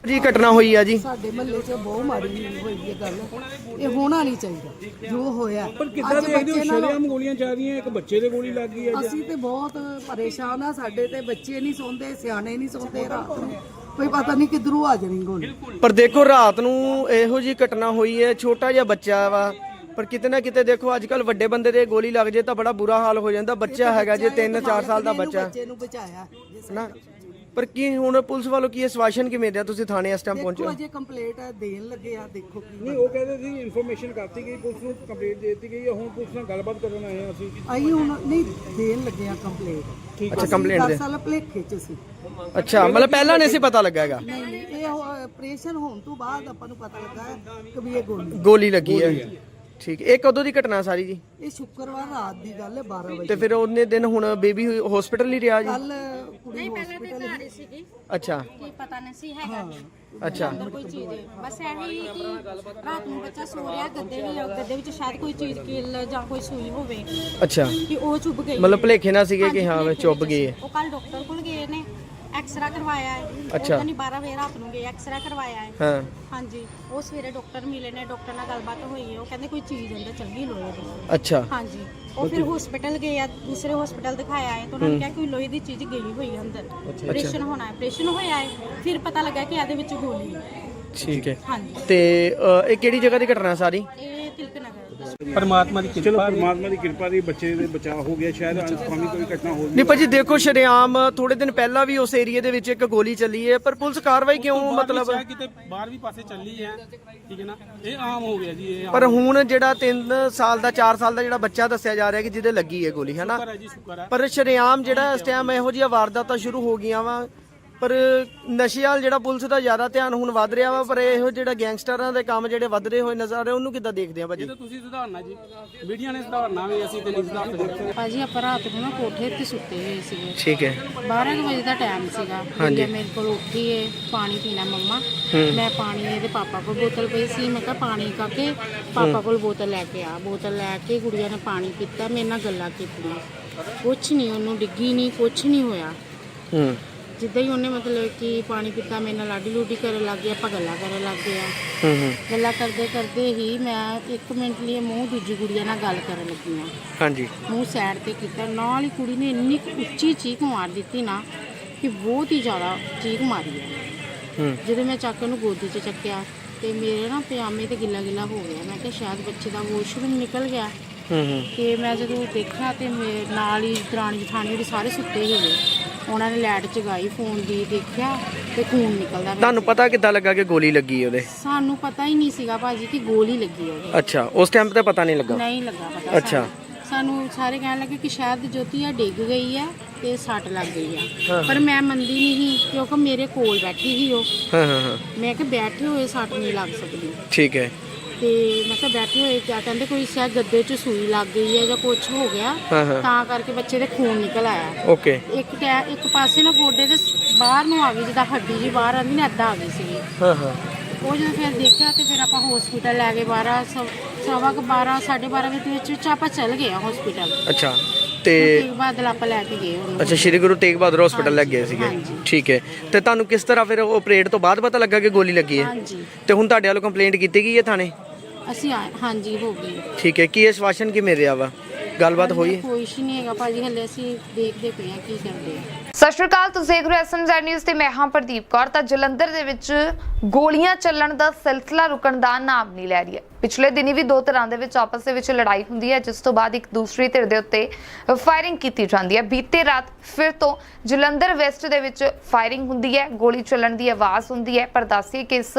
ਜੀ ਘਟਨਾ ਹੋਈ ਆ ਜੀ? ਸਾਡੇ ਮਹੱਲੇ 'ਚ ਬਹੁਤ ਮਾੜੀ ਹੋਈ ਹੈ ਗੱਲ। ਇਹ ਹੋਣਾ ਨਹੀਂ ਚਾਹੀਦਾ ਜੋ ਹੋਇਆ। ਪਰ ਕਿੱਦਾਂ ਅੱਜ ਦੇਖਦੇ ਹੋ? ਬੱਚੇ ਨਾਲ- ਸ਼ਰੇਆਮ ਗੋਲੀਆਂ ਚੱਲ ਰਹੀਆਂ ਇੱਕ ਬੱਚੇ ਦੇ ਗੋਲੀ ਲੱਗ ਗਈ ਹੈ ਅਸੀਂ ਤੇ ਬਹੁਤ ਪਰੇਸ਼ਾਨ ਆ ਸਾਡੇ ਤੇ ਬੱਚੇ ਨਹੀਂ ਸੌਂਦੇ ਸਿਆਣੇ ਨਹੀਂ ਸੌਂਦੇ ਰਾਤ ਨੂੰ ਕੋਈ ਪਤਾ ਨਹੀਂ ਕਿੱਧਰੋਂ ਆ ਜਾਣੀ ਗੋਲੀ। ਪਰ ਦੇਖੋ ਰਾਤ ਨੂੰ ਇਹੋ ਜੀ ਘਟਨਾ ਹੋਈ ਹੈ ਛੋਟਾ ਜਿਹਾ ਬੱਚਾ ਵਾ। ਪਰ ਕਿਤੇ ਨਾ ਕਿਤੇ ਦੇਖੋ ਅੱਜ ਕੱਲ ਵੱਡੇ ਬੰਦੇ ਦੇ ਗੋਲੀ ਲੱਗ ਜੇ ਤਾਂ ਬੜਾ ਬੁਰਾ ਹਾਲ ਹੋ ਜਾਂਦਾ। ਬੱਚਾ ਹੈਗਾ ਜੇ 3-4 ਸਾਲ ਦਾ ਬੱਚਾ। ਬੱਚੇ ਨੂੰ ਬਚਾਇਆ। ਨਾ। ਪਰ ਕੀ ਹੁਣ ਪੁਲਿਸ ਵੱਲੋਂ ਕੀ ਆਸ਼ਵਾਸਨ ਕੀ ਮਿਲ ਰਿਹਾ ਤੁਸੀਂ ਥਾਣੇ ਇਸ ਟਾਈਮ ਪਹੁੰਚੇ ਦੇਖੋ ਹੋ? ਅਜੇ ਕੰਪਲੀਟ ਦੇਣ ਲੱਗੇ ਆ ਦੇਖੋ ਕੀ ਨਹੀਂ ਉਹ ਕਹਿੰਦੇ ਸੀ ਇਨਫੋਰਮੇਸ਼ਨ ਕਰਤੀ ਗਈ ਪੁਲਿਸ ਨੂੰ ਕੰਪਲੀਟ ਦੇ ਦਿੱਤੀ ਗਈ ਹੈ ਹੁਣ ਪੁਲਿਸ ਨਾਲ ਗੱਲਬਾਤ ਕਰਨ ਆਏ ਹਾਂ ਅਸੀਂ। ਆਈ ਹੁਣ ਨਹੀਂ ਦੇਣ ਲੱਗੇ ਆ ਕੰਪਲੀਟ ਅੱਛਾ ਕੰਪਲੇਂਟ ਦੇ। ਸਾਲ ਭਲੇਖੇ ਚ ਸੀ। ਅੱਛਾ ਮਤਲਬ ਪਹਿਲਾਂ ਨਹੀਂ ਸੀ ਪਤਾ ਲੱਗਾ ਹੈਗਾ? ਨਹੀਂ ਨਹੀਂ ਇਹ ਆਪਰੇਸ਼ਨ ਹੋਣ ਤੋਂ ਬਾਅਦ ਆਪਾਂ ਨੂੰ ਪਤਾ ਲੱਗਾ ਹੈ ਕਿ ਵੀ ਇਹ ਗੋਲੀ ਗੋਲੀ ਲੱਗੀ ਹੈ। ਠੀਕ ਇਹ ਕਦੋਂ ਦੀ ਘਟਨਾ ਸਾਰੀ ਜੀ? ਇਹ ਸ਼ੁੱਕਰਵਾਰ ਰਾਤ ਦੀ ਗੱਲ ਹੈ 12 ਵਜੇ। ਤੇ ਫਿਰ ਉਹਨੇ ਦਿਨ ਹੁਣ ਬੇਬੀ ਹਸਪੀਟਲ ਹੀ ਰਿਹਾ ਜੀ? ਕੱਲ ਘਰ ਸੀਗੀ। ਅੱਛਾ। ਕੀ ਪਤਾ ਨਹੀਂ ਸੀ ਹੈਗਾ ਅੱਛਾ। ਅੰਦਰ ਕੋਈ ਚੀਜ਼ ਬਸ ਇਹੀ ਕਿ ਰਾਤ ਨੂੰ ਬੱਚਾ ਸੋ ਰਿਹਾ ਗੱਦੇ ਵੀ ਗੱਦੇ ਵਿੱਚ ਸ਼ਾਇਦ ਕੋਈ ਚੀਜ਼ ਕਿੱਲ ਜਾਂ ਕੋਈ ਸੂਈ ਹੋਵੇ। ਅੱਛਾ। ਕਿ ਉਹ ਚੁੱਭ ਗਈ। ਮਤਲਬ ਭਲੇਖੇ ਨਾ ਸੀਗੇ ਕਿ ਹਾਂਜੀ, ਹਾਂ ਵਿੱਚ ਗਈ ਹੈ। ਉਹ ਕੱਲ ਡਾਕਟਰ ਕੋਲ ਗਏ ਨੇ। ਐਕਸਰਾ ਕਰਵਾਇਆ ਹੈ। ਅੱਛਾ। ਨਹੀਂ 12 ਵਜੇ ਰਾਤ ਨੂੰ ਗਏ ਐਕਸਰਾ ਕਰਵਾਇਆ ਹੈ। ਹਾਂ। ਹਾਂਜੀ। ਉਹ ਸਵੇਰੇ ਡਾਕਟਰ ਮਿਲੇ ਨੇ ਡਾਕਟਰ ਨਾਲ ਗੱਲਬਾਤ ਹੋਈ ਹੈ। ਉਹ ਕਹਿੰਦੇ ਕੋਈ ਚੀਜ਼ ਅੰਦਰ ਚੱਲ ਗਈ ਲੋਹੇ ਦੀ। ਅੱਛਾ। ਹਾਂਜੀ। ਉਹ ਫਿਰ ਹਸਪੀਟਲ ਗਏ ਆ ਦੂਸਰੇ ਹਸਪੀਟਲ ਦਿਖਾਇਆ ਹੈ ਤਾਂ ਉਹਨਾਂ ਨੇ ਕਿਹਾ ਕੋਈ ਲੋਹੇ ਦੀ ਚੀਜ਼ ਗਈ ਹੋਈ ਹੈ ਅੰਦਰ। ਆਪਰੇਸ਼ਨ ਹੋਣਾ ਹੈ। ਆਪਰੇਸ਼ਨ ਹੋਇਆ ਹੈ। ਫਿਰ ਪਤਾ ਲੱਗਾ ਕਿ ਇਹਦੇ ਵਿੱਚ ਗੋਲੀ ਹੈ। ਠੀਕ ਹੈ। ਹਾਂਜੀ। ਤੇ ਅ, ਇਹ ਕਿਹੜੀ ਜਗ੍ਹਾ ਦੀ ਘਟਨਾ ਸਾਰੀ? ਇਹ ਤਿਲਕ ਨਗਰ ਪਰਮਾਤਮਾ ਦੀ ਚਲੋ ਕਿਰਪਾ ਪਰਮਾਤਮਾ ਦੀ ਕਿਰਪਾ ਦੀ ਬੱਚੇ ਦੇ ਬਚਾਅ ਹੋ ਗਿਆ ਸ਼ਾਇਦ ਅਨਸਫਾਮੀ ਕੋਈ ਘਟਨਾ ਹੋ ਨਹੀਂ ਭਾਜੀ ਦੇਖੋ ਸ਼ਰੇਆਮ ਥੋੜੇ ਦਿਨ ਪਹਿਲਾਂ ਵੀ ਉਸ ਏਰੀਆ ਦੇ ਵਿੱਚ ਇੱਕ ਗੋਲੀ ਚੱਲੀ ਹੈ ਪਰ ਪੁਲਿਸ ਕਾਰਵਾਈ ਕਿਉਂ ਮਤਲਬ ਚਾਹੇ ਕਿਤੇ ਬਾਹਰ ਵੀ ਪਾਸੇ ਚੱਲੀ ਹੈ ਠੀਕ ਹੈ ਨਾ? ਇਹ ਆਮ ਹੋ ਗਿਆ ਜੀ ਇਹ ਆਮ ਪਰ ਹੁਣ ਜਿਹੜਾ 3 ਸਾਲ ਦਾ 4 ਸਾਲ ਦਾ ਜਿਹੜਾ ਬੱਚਾ ਦੱਸਿਆ ਜਾ ਰਿਹਾ ਕਿ ਜਿਹਦੇ ਲੱਗੀ ਹੈ ਗੋਲੀ ਹੈਨਾ ਸ਼ੁਕਰ ਹੈ ਜੀ ਸ਼ੁਕਰ ਹੈ। ਪਰ ਸ਼ਰੇਆਮ ਜਿਹੜਾ ਇਸ ਟਾਈਮ ਇਹੋ ਜਿਹੀਆਂ ਵਾਰਦਾਤਾਂ ਸ਼ੁਰੂ ਹੋ ਗਈਆਂ ਵਾ। ਪਰ ਨਸ਼ੇ ਵਾਲ ਜਿਹੜਾ ਪੁਲਿਸ ਦਾ ਜ਼ਿਆਦਾ ਧਿਆਨ ਹੁਣ ਵੱਧ ਰਿਹਾ ਵਾ ਪਰ ਇਹੋ ਜਿਹੜਾ ਗੈਂਗਸਟਰਾਂ ਦੇ ਕੰਮ ਜਿਹੜੇ ਵੱਧ ਰਹੇ ਹੋਏ ਨਜ਼ਰ ਆ ਰਹੇ ਉਹਨੂੰ ਕਿੱਦਾਂ ਦੇਖਦੇ ਆ ਭਾਜੀ? ਇਹ ਤਾਂ ਤੁਸੀਂ ਸੁਧਾਰਨਾ ਜੀ। ਮੀਡੀਆ ਨੇ ਸੁਧਾਰਨਾ ਵੀ ਅਸੀਂ ਤੇ ਨਹੀਂ ਸੁਧਾਰ ਸਕਦੇ। ਭਾਜੀ ਆਪਾਂ ਰਾਤ ਨੂੰ ਨਾ ਕੋਠੇ ਤੇ ਸੁੱਤੇ ਹੋਏ ਸੀਗੇ। ਠੀਕ ਹੈ। 12 ਕੁ ਵਜੇ ਦਾ ਟਾਈਮ ਸੀਗਾ। ਗੁੜੀਆ ਮੇਰੇ ਕੋਲ ਉੱਠੀ ਏ ਪਾਣੀ ਪੀਣਾ ਮੰਮਾ। ਮੈਂ ਪਾਣੀ ਇਹਦੇ ਪਾਪਾ ਕੋਲ ਬੋਤਲ ਪਈ ਸੀ ਮੈਂ ਕਿਹਾ ਪਾਣੀ ਕਾਕੇ ਪਾਪਾ ਕੋਲ ਬੋਤਲ ਲੈ ਕੇ ਆ। ਬੋਤਲ ਲੈ ਕੇ ਗੁੜੀਆ ਨੇ ਪਾਣੀ ਪੀਤਾ ਮੇਰੇ ਨਾਲ ਗੱਲਾਂ ਕੀਤੀਆਂ। ਕੁਛ ਨਹੀਂ ਉਹਨੂੰ ਡਿੱਗੀ ਨਹੀਂ ਕੁਛ ਨਹੀਂ ਹੋਇਆ। ਹੂੰ। ਜਿੱਦਾਂ ਹੀ ਉਹਨੇ ਮਤਲਬ ਕਿ ਪਾਣੀ ਪੀਤਾ ਮੇਰੇ ਨਾਲ ਲਾਡੀ ਲੂਡੀ ਕਰਨ ਲੱਗ ਗਿਆ ਆਪਾਂ ਗੱਲਾਂ ਕਰਨ ਲੱਗ ਗਏ ਆ। ਹੂੰ ਹੂੰ। ਗੱਲਾਂ ਕਰਦੇ ਕਰਦੇ ਹੀ ਮੈਂ ਇੱਕ ਮਿੰਟ ਲਈ ਮੂੰਹ ਦੂਜੀ ਗੁੜੀਆ ਨਾਲ ਗੱਲ ਕਰਨ ਲੱਗੀ ਆ। ਹਾਂਜੀ। ਮੂੰਹ ਸਾਈਡ ਤੇ ਕੀਤਾ। ਨਾਲ ਹੀ ਕੁੜੀ ਨੇ ਇੰਨੀ ਕੁ ਉੱਚੀ ਚੀਕ ਮਾਰ ਦਿੱਤੀ ਨਾ ਕਿ ਬਹੁਤ ਹੀ ਜ਼ਿਆਦਾ ਚੀਕ ਮਾਰੀ ਹੈ ਹੂੰ। ਜਦੋਂ ਮੈਂ ਚੱਕ ਉਹਨੂੰ ਗੋਦੀ 'ਚ ਚੱਕਿਆ ਤੇ ਮੇਰੇ ਨਾ ਪਜਾਮੇ ਤੇ ਗਿੱਲਾ ਗਿੱਲਾ ਹੋ ਗਿਆ। ਮੈਂ ਕਿਹਾ ਸ਼ਾਇਦ ਬੱਚੇ ਦਾ ਵਾਸ਼ਰੂਮ ਨਿਕਲ ਗਿਆ। ਹੂੰ ਹੂੰ। ਤੇ ਮੈਂ ਜਦੋਂ ਦੇਖਿਆ ਤੇ ਮੇਰੇ ਨਾਲ ਹੀ ਦਰਾਣੀ ਜਠਾਣੀ ਜਿਹੜੇ ਸਾਰੇ ਸੁੱਤੇ ਸੀਗੇ ਉਹਨਾਂ ਨੇ ਲਾਈਟ ਜਗਾਈ ਫੋਨ ਦੀ ਦੇਖਿਆ ਤੇ ਖੂਨ ਨਿਕਲਦਾ ਪਿਆ ਤੁਹਾਨੂੰ ਸੀ। ਪਤਾ ਕਿੱਦਾਂ ਲੱਗਾ ਕਿ ਗੋਲੀ ਲੱਗੀ ਉਹਦੇ? ਸਾਨੂੰ ਪਤਾ ਹੀ ਨਹੀਂ ਸੀਗਾ ਭਾਜੀ ਕਿ ਗੋਲੀ ਲੱਗੀ ਉਹਦੇ। ਅੱਛਾ ਉਸ ਟਾਈਮ ਤੇ ਪਤਾ ਨਹੀਂ ਲੱਗਾ? ਨਹੀਂ ਲੱਗਾ ਪਤਾ ਅੱਛਾ। ਸਾਨੂੰ। ਸਾਨੂੰ ਸਾਰੇ ਕਹਿਣ ਲੱਗੇ ਕਿ ਸ਼ਾਇਦ ਜੋਤੀ ਆ ਡਿੱਗ ਗਈ ਹੈ ਤੇ ਸੱਟ ਲੱਗ ਗਈ ਆ। ਪਰ ਮੈਂ ਮੰਨਦੀ ਨਹੀਂ ਸੀ ਕਿਉਂਕਿ ਮੇਰੇ ਕੋਲ ਬੈਠੀ ਸੀ ਉਹ। ਹਾਂ ਹਾਂ ਹਾਂ। ਮੈਂ ਕਿ ਬੈਠੇ ਹੋਏ ਸੱਟ ਨਹੀਂ ਲੱਗ ਸਕਦੀ। ਠੀਕ ਹੈ। ਤੇ ਮੈਂ ਕਿਹਾ ਬੈਠੇ ਹੋਏ ਕਿਆ ਕਹਿੰਦੇ ਕੋਈ ਸ਼ਾਇਦ ਗੱਦੇ 'ਚ ਸੂਈ ਲੱਗ ਗਈ ਹੈ ਜਾਂ ਕੁਝ ਹੋ ਗਿਆ ਹਾਂ, ਹਾਂ। ਤਾਂ ਕਰਕੇ ਬੱਚੇ ਦੇ ਖੂਨ ਨਿਕਲ ਆਇਆ। ਓਕੇ। ਇੱਕ ਟੈ ਇੱਕ ਪਾਸੇ ਨਾ ਗੋਡੇ ਦੇ ਸ- ਬਾਹਰ ਨੂੰ ਆ ਗਈ ਜਿੱਦਾਂ ਹੱਡੀ ਜੀ ਬਾਹਰ ਆਂਦੀ ਨਾ ਅੱਧਾ ਆ ਗਈ ਹਾਂ ਹਾਂ। ਉਹ ਜਦੋਂ ਫਿਰ ਦੇਖਿਆ ਤੇ ਫਿਰ ਆਪਾਂ ਹਸਪੀਟਲ ਲੈ ਗਏ 12 ਸਵਾ ਕੁ 12 12:30 ਵਜੇ ਦੇ ਵਿੱਚ ਵਿੱਚ ਆਪਾਂ ਚੱਲ ਗਏ ਆ ਹਸਪੀਟਲ ਅੱਛਾ। ਤੇ ਤੇ ਬਾਦਲ ਆਪਾਂ ਲੈ ਕੇ ਗਏ ਉਹਨੂੰ ਅੱਛਾ ਸ਼੍ਰੀ ਗੁਰੂ ਤੇਗ ਬਹਾਦਰ ਹਸਪੀਟਲ ਲੈ ਗਏ ਸੀਗੇ। ਹਾਂਜੀ। ਠੀਕ ਹੈ। ਤੇ ਤੁਹਾਨੂੰ ਕਿਸ ਤਰ੍ਹਾਂ ਫਿਰ ਆਪਰੇਟ ਤੋਂ ਬਾਅਦ ਪਤਾ ਲੱਗਾ ਕਿ ਗੋਲੀ ਲੱਗੀ ਹੈ? ਹਾਂਜੀ। ਤੇ ਹੁਣ ਤੁਹਾਡੇ ਵੱਲੋਂ ਕੰਪਲੇਂਟ ਕੀਤੀ ਗਈ ਹੈ ਥਾਣੇ? ਅਸੀਂ ਆਏ ਹਾਂਜੀ ਹੋ ਗਈ। ਠੀਕ ਹੈ। ਕੀ ਆਸ਼ਵਾਸਨ ਕੀ ਮਿਲ ਰਿਹਾ ਵਾ? ਗੱਲਬਾਤ ਹੋਈ ਹੈ? ਕੋਈ ਨਹੀਂ ਹੈਗਾ। ਭਾਜੀ ਹੱਲੇ ਅਸੀਂ ਦੇਖਦੇ ਪਏ ਆ ਕੀ ਕਰਦੇ ਆ ਸਤਿ ਸ਼੍ਰੀ ਅਕਾਲ ਤੁਸੀਂ ਦੇਖ ਰਹੇ ਹੋ ਐਸਐਮਜ਼ੈਡ ਨਿਊਜ਼ ਤੇ ਮੈਂ ਹਾਂ ਪ੍ਰਦੀਪ ਕੌਰ। ਤਾਂ ਜਲੰਧਰ ਦੇ ਵਿੱਚ ਗੋਲੀਆਂ ਚੱਲਣ ਦਾ ਸਿਲਸਿਲਾ ਰੁਕਣ ਦਾ ਨਾਮ ਨਹੀਂ ਲੈ ਰਹੀ ਹੈ। ਪਿਛਲੇ ਦਿਨੀ ਵੀ ਦੋ ਤਰ੍ਹਾਂ ਦੇ ਵਿੱਚ ਆਪਸ ਦੇ ਵਿੱਚ ਲੜਾਈ ਹੁੰਦੀ ਹੈ ਜਿਸ ਤੋਂ ਬਾਅਦ ਇੱਕ ਦੂਸਰੀ ਧਿਰ ਦੇ ਉੱਤੇ ਫਾਇਰਿੰਗ ਕੀਤੀ ਜਾਂਦੀ ਹੈ। ਬੀਤੇ ਰਾਤ ਫਿਰ ਤੋਂ ਜਲੰਧਰ ਵੈਸਟ ਦੇ ਵਿੱਚ ਫਾਇਰਿੰਗ ਹੁੰਦੀ ਹੈ ਗੋਲੀ ਚੱਲਣ ਦੀ ਆਵਾਜ਼ ਹੁੰਦੀ ਹੈ ਪਰ ਦੱਸੀਏ ਕਿ ਇਸ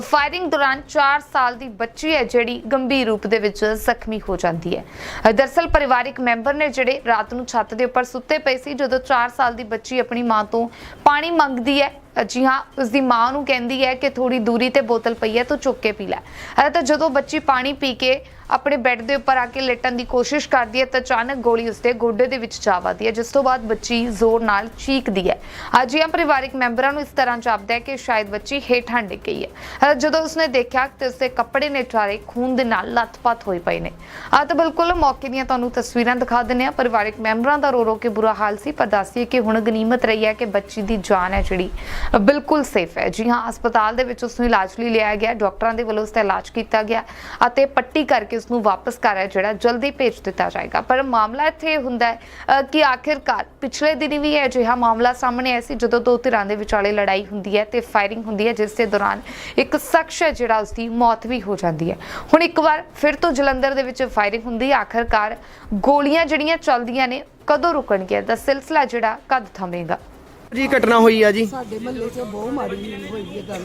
ਫਾਇਰਿੰਗ ਦੌਰਾਨ 4 ਸਾਲ ਦੀ ਬੱਚੀ ਹੈ ਜਿਹੜੀ ਗੰਭੀਰ ਰੂਪ ਦੇ ਵਿੱਚ ਜ਼ਖਮੀ ਹੋ ਜਾਂਦੀ ਹੈ। ਅ, ਦਰਅਸਲ ਪਰਿਵਾਰਿਕ ਮੈਂਬਰ ਨੇ ਜਿਹੜੇ ਰਾਤ ਨੂੰ ਛੱਤ ਦੇ ਉੱਪਰ ਸੁੱਤੇ ਪਏ ਸੀ ਜਦੋਂ 4 ਸਾਲ ਦੀ ਬੱਚੀ ਆਪਣੀ ਮਾਂ ਤੋਂ ਪਾਣੀ ਮੰਗਦੀ ਹੈ। ਜੀ ਹਾਂ ਉਸ ਦੀ ਮਾਂ ਨੂੰ ਕਹਿੰਦੀ ਹੈ ਕਿ ਥੋੜੀ ਦੂਰੀ ਤੇ ਬੋਤਲ ਪਈ ਹੈ ਤੂੰ ਚੁੱਕ ਕੇ ਪੀ ਲੈ। ਅ, ਤਾਂ ਜਦੋਂ ਬੱਚੀ ਪਾਣੀ ਪੀ ਕੇ ਆਪਣੇ ਬੈੱਡ ਦੇ ਉੱਪਰ ਆ ਕੇ ਲੇਟਣ ਦੀ ਕੋਸ਼ਿਸ਼ ਕਰਦੀ ਹੈ ਤਾਂ ਅਚਾਨਕ ਗੋਲੀ ਉਸਦੇ ਗੋਡੇ ਦੇ ਵਿੱਚ ਜਾ ਵੱਜਦੀ ਹੈ ਜਿਸ ਤੋਂ ਬਾਅਦ ਬੱਚੀ ਜ਼ੋਰ ਨਾਲ ਚੀਕਦੀ ਹੈ। ਅਜਿਹਾ ਪਰਿਵਾਰਿਕ ਮੈਂਬਰਾਂ ਨੂੰ ਇਸ ਤਰ੍ਹਾਂ ਜਾਪਦਾ ਹੈ ਕਿ ਸ਼ਾਇਦ ਬੱਚੀ ਹੇਠਾਂ ਡਿੱਗ ਗਈ ਹੈ। ਜਦੋਂ ਉਸਨੇ ਦੇਖਿਆ ਤੇ ਉਸਦੇ ਕੱਪੜੇ ਨੇ ਚਾਰੇ ਖੂਨ ਦੇ ਨਾਲ ਲੱਥਪੱਥ ਹੋਏ ਪਏ ਨੇ। ਆ ਤਾਂ ਬਿਲਕੁਲ ਮੌਕੇ ਦੀਆਂ ਤੁਹਾਨੂੰ ਤਸਵੀਰਾਂ ਦਿਖਾ ਦਿੰਨੇ ਆ ਪਰਿਵਾਰਿਕ ਮੈਂਬਰਾਂ ਦਾ ਰੋ ਰੋ ਕੇ ਬੁਰਾ ਹਾਲ ਸੀ ਪਰ ਦੱਸੀਏ ਕਿ ਹੁਣ ਗਨੀਮਤ ਰਹੀ ਹੈ ਕਿ ਬੱਚੀ ਦੀ ਜਾਨ ਹੈ ਜਿਹੜੀ। ਬਿਲਕੁਲ ਸੇਫ ਹੈ। ਜੀ ਹਾਂ, ਹਸਪਤਾਲ ਦੇ ਵਿੱਚ ਉਸ ਨੂੰ ਇਲਾਜ ਲਈ ਲਿਆਇਆ ਗਿਆ। ਡਾਕਟਰਾਂ ਦੇ ਵੱਲੋਂ ਉਸ ਦਾ ਇਲਾਜ ਕੀਤਾ ਗਿਆ ਅਤੇ ਪੱਟੀ ਕਰਕੇ ਉਸ ਨੂੰ ਵਾਪਸ ਘਰ ਹੈ, ਜਿਹੜਾ ਜਲਦੀ ਭੇਜ ਦਿੱਤਾ ਜਾਏਗਾ। ਪਰ ਮਾਮਲਾ ਇੱਥੇ ਇਹ ਹੁੰਦਾ ਹੈ ਕਿ ਆਖਿਰਕਾਰ ਪਿਛਲੇ ਦਿਨ ਵੀ ਇਹ ਅਜਿਹਾ ਮਾਮਲਾ ਸਾਹਮਣੇ ਆਇਆ ਸੀ, ਜਦੋਂ ਦੋ ਧਿਰਾਂ ਦੇ ਵਿਚਾਲੇ ਲੜਾਈ ਹੁੰਦੀ ਹੈ ਤੇ ਫਾਇਰਿੰਗ ਹੁੰਦੀ ਹੈ, ਜਿਸ ਦੇ ਦੌਰਾਨ ਇੱਕ ਸ਼ਖਸ ਹੈ, ਜਿਹੜਾ ਉਸ ਦੀ ਮੌਤ ਵੀ ਹੋ ਜਾਂਦੀ ਹੈ। ਹੁਣ ਇੱਕ ਵਾਰ ਫਿਰ ਤੋਂ ਜਲੰਧਰ ਦੇ ਵਿੱਚ ਫਾਇਰਿੰਗ ਹੁੰਦੀ ਹੈ। ਆਖਿਰਕਾਰ ਗੋਲੀਆਂ ਜਿਹੜੀਆਂ ਚੱਲਦੀਆਂ ਨੇ, ਕਦੋਂ ਰੁਕਣਗੀਆਂ? ਦਾ ਸਿਲਸਿਲਾ ਜਿਹੜਾ ਕਦ ਥਮੇਗਾ? ਜੀ ਘਟਨਾ ਹੋਈ ਆ ਜੀ? ਸਾਡੇ ਮਹੱਲੇ 'ਚ ਬਹੁਤ ਮਾੜੀ ਹੋਈ ਹੈ ਗੱਲ।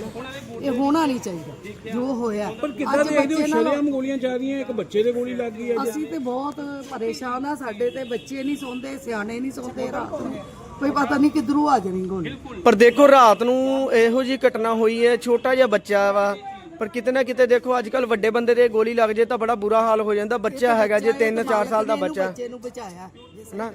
ਇਹ ਹੋਣਾ ਨਹੀਂ ਚਾਹੀਦਾ ਜੋ ਹੋਇਆ। ਪਰ ਕਿੱਦਾਂ ਅੱਜ ਦੇ ਇਹਦੇ ਬੱਚੇ ਨਾਲ- ਸ਼ਰੇਆਮ ਗੋਲੀਆਂ ਚੱਲ ਰਹੀਆਂ ਇੱਕ ਬੱਚੇ ਦੇ ਗੋਲੀ ਲੱਗ ਗਈ ਹੈ ਅਸੀਂ ਤੇ ਬਹੁਤ ਪਰੇਸ਼ਾਨ ਆ ਸਾਡੇ ਤੇ ਬੱਚੇ ਨਹੀਂ ਸੌਂਦੇ ਸਿਆਣੇ ਨਹੀਂ ਸੌਂਦੇ ਰਾਤ ਨੂੰ ਕੋਈ ਪਤਾ ਨਹੀਂ ਕਿੱਧਰੋਂ ਆ ਜਾਣੀ ਗੋਲੀ। ਪਰ ਦੇਖੋ ਰਾਤ ਨੂੰ ਇਹੋ ਜੀ ਘਟਨਾ ਹੋਈ ਹੈ ਛੋਟਾ ਜਿਹਾ ਬੱਚਾ ਵਾ। ਪਰ ਕਿਤੇ ਨਾ ਕਿਤੇ ਦੇਖੋ ਅੱਜ ਕੱਲ ਵੱਡੇ ਬੰਦੇ ਦੇ ਗੋਲੀ ਲੱਗ ਜੇ ਤਾਂ ਬੜਾ ਬੁਰਾ ਹਾਲ ਹੋ ਜਾਂਦਾ। ਬੱਚਾ ਹੈਗਾ ਜੇ 3-4 ਸਾਲ ਦਾ ਬੱਚਾ। ਬੱਚੇ ਨੂੰ ਬਚਾਇਆ। ਨਾ।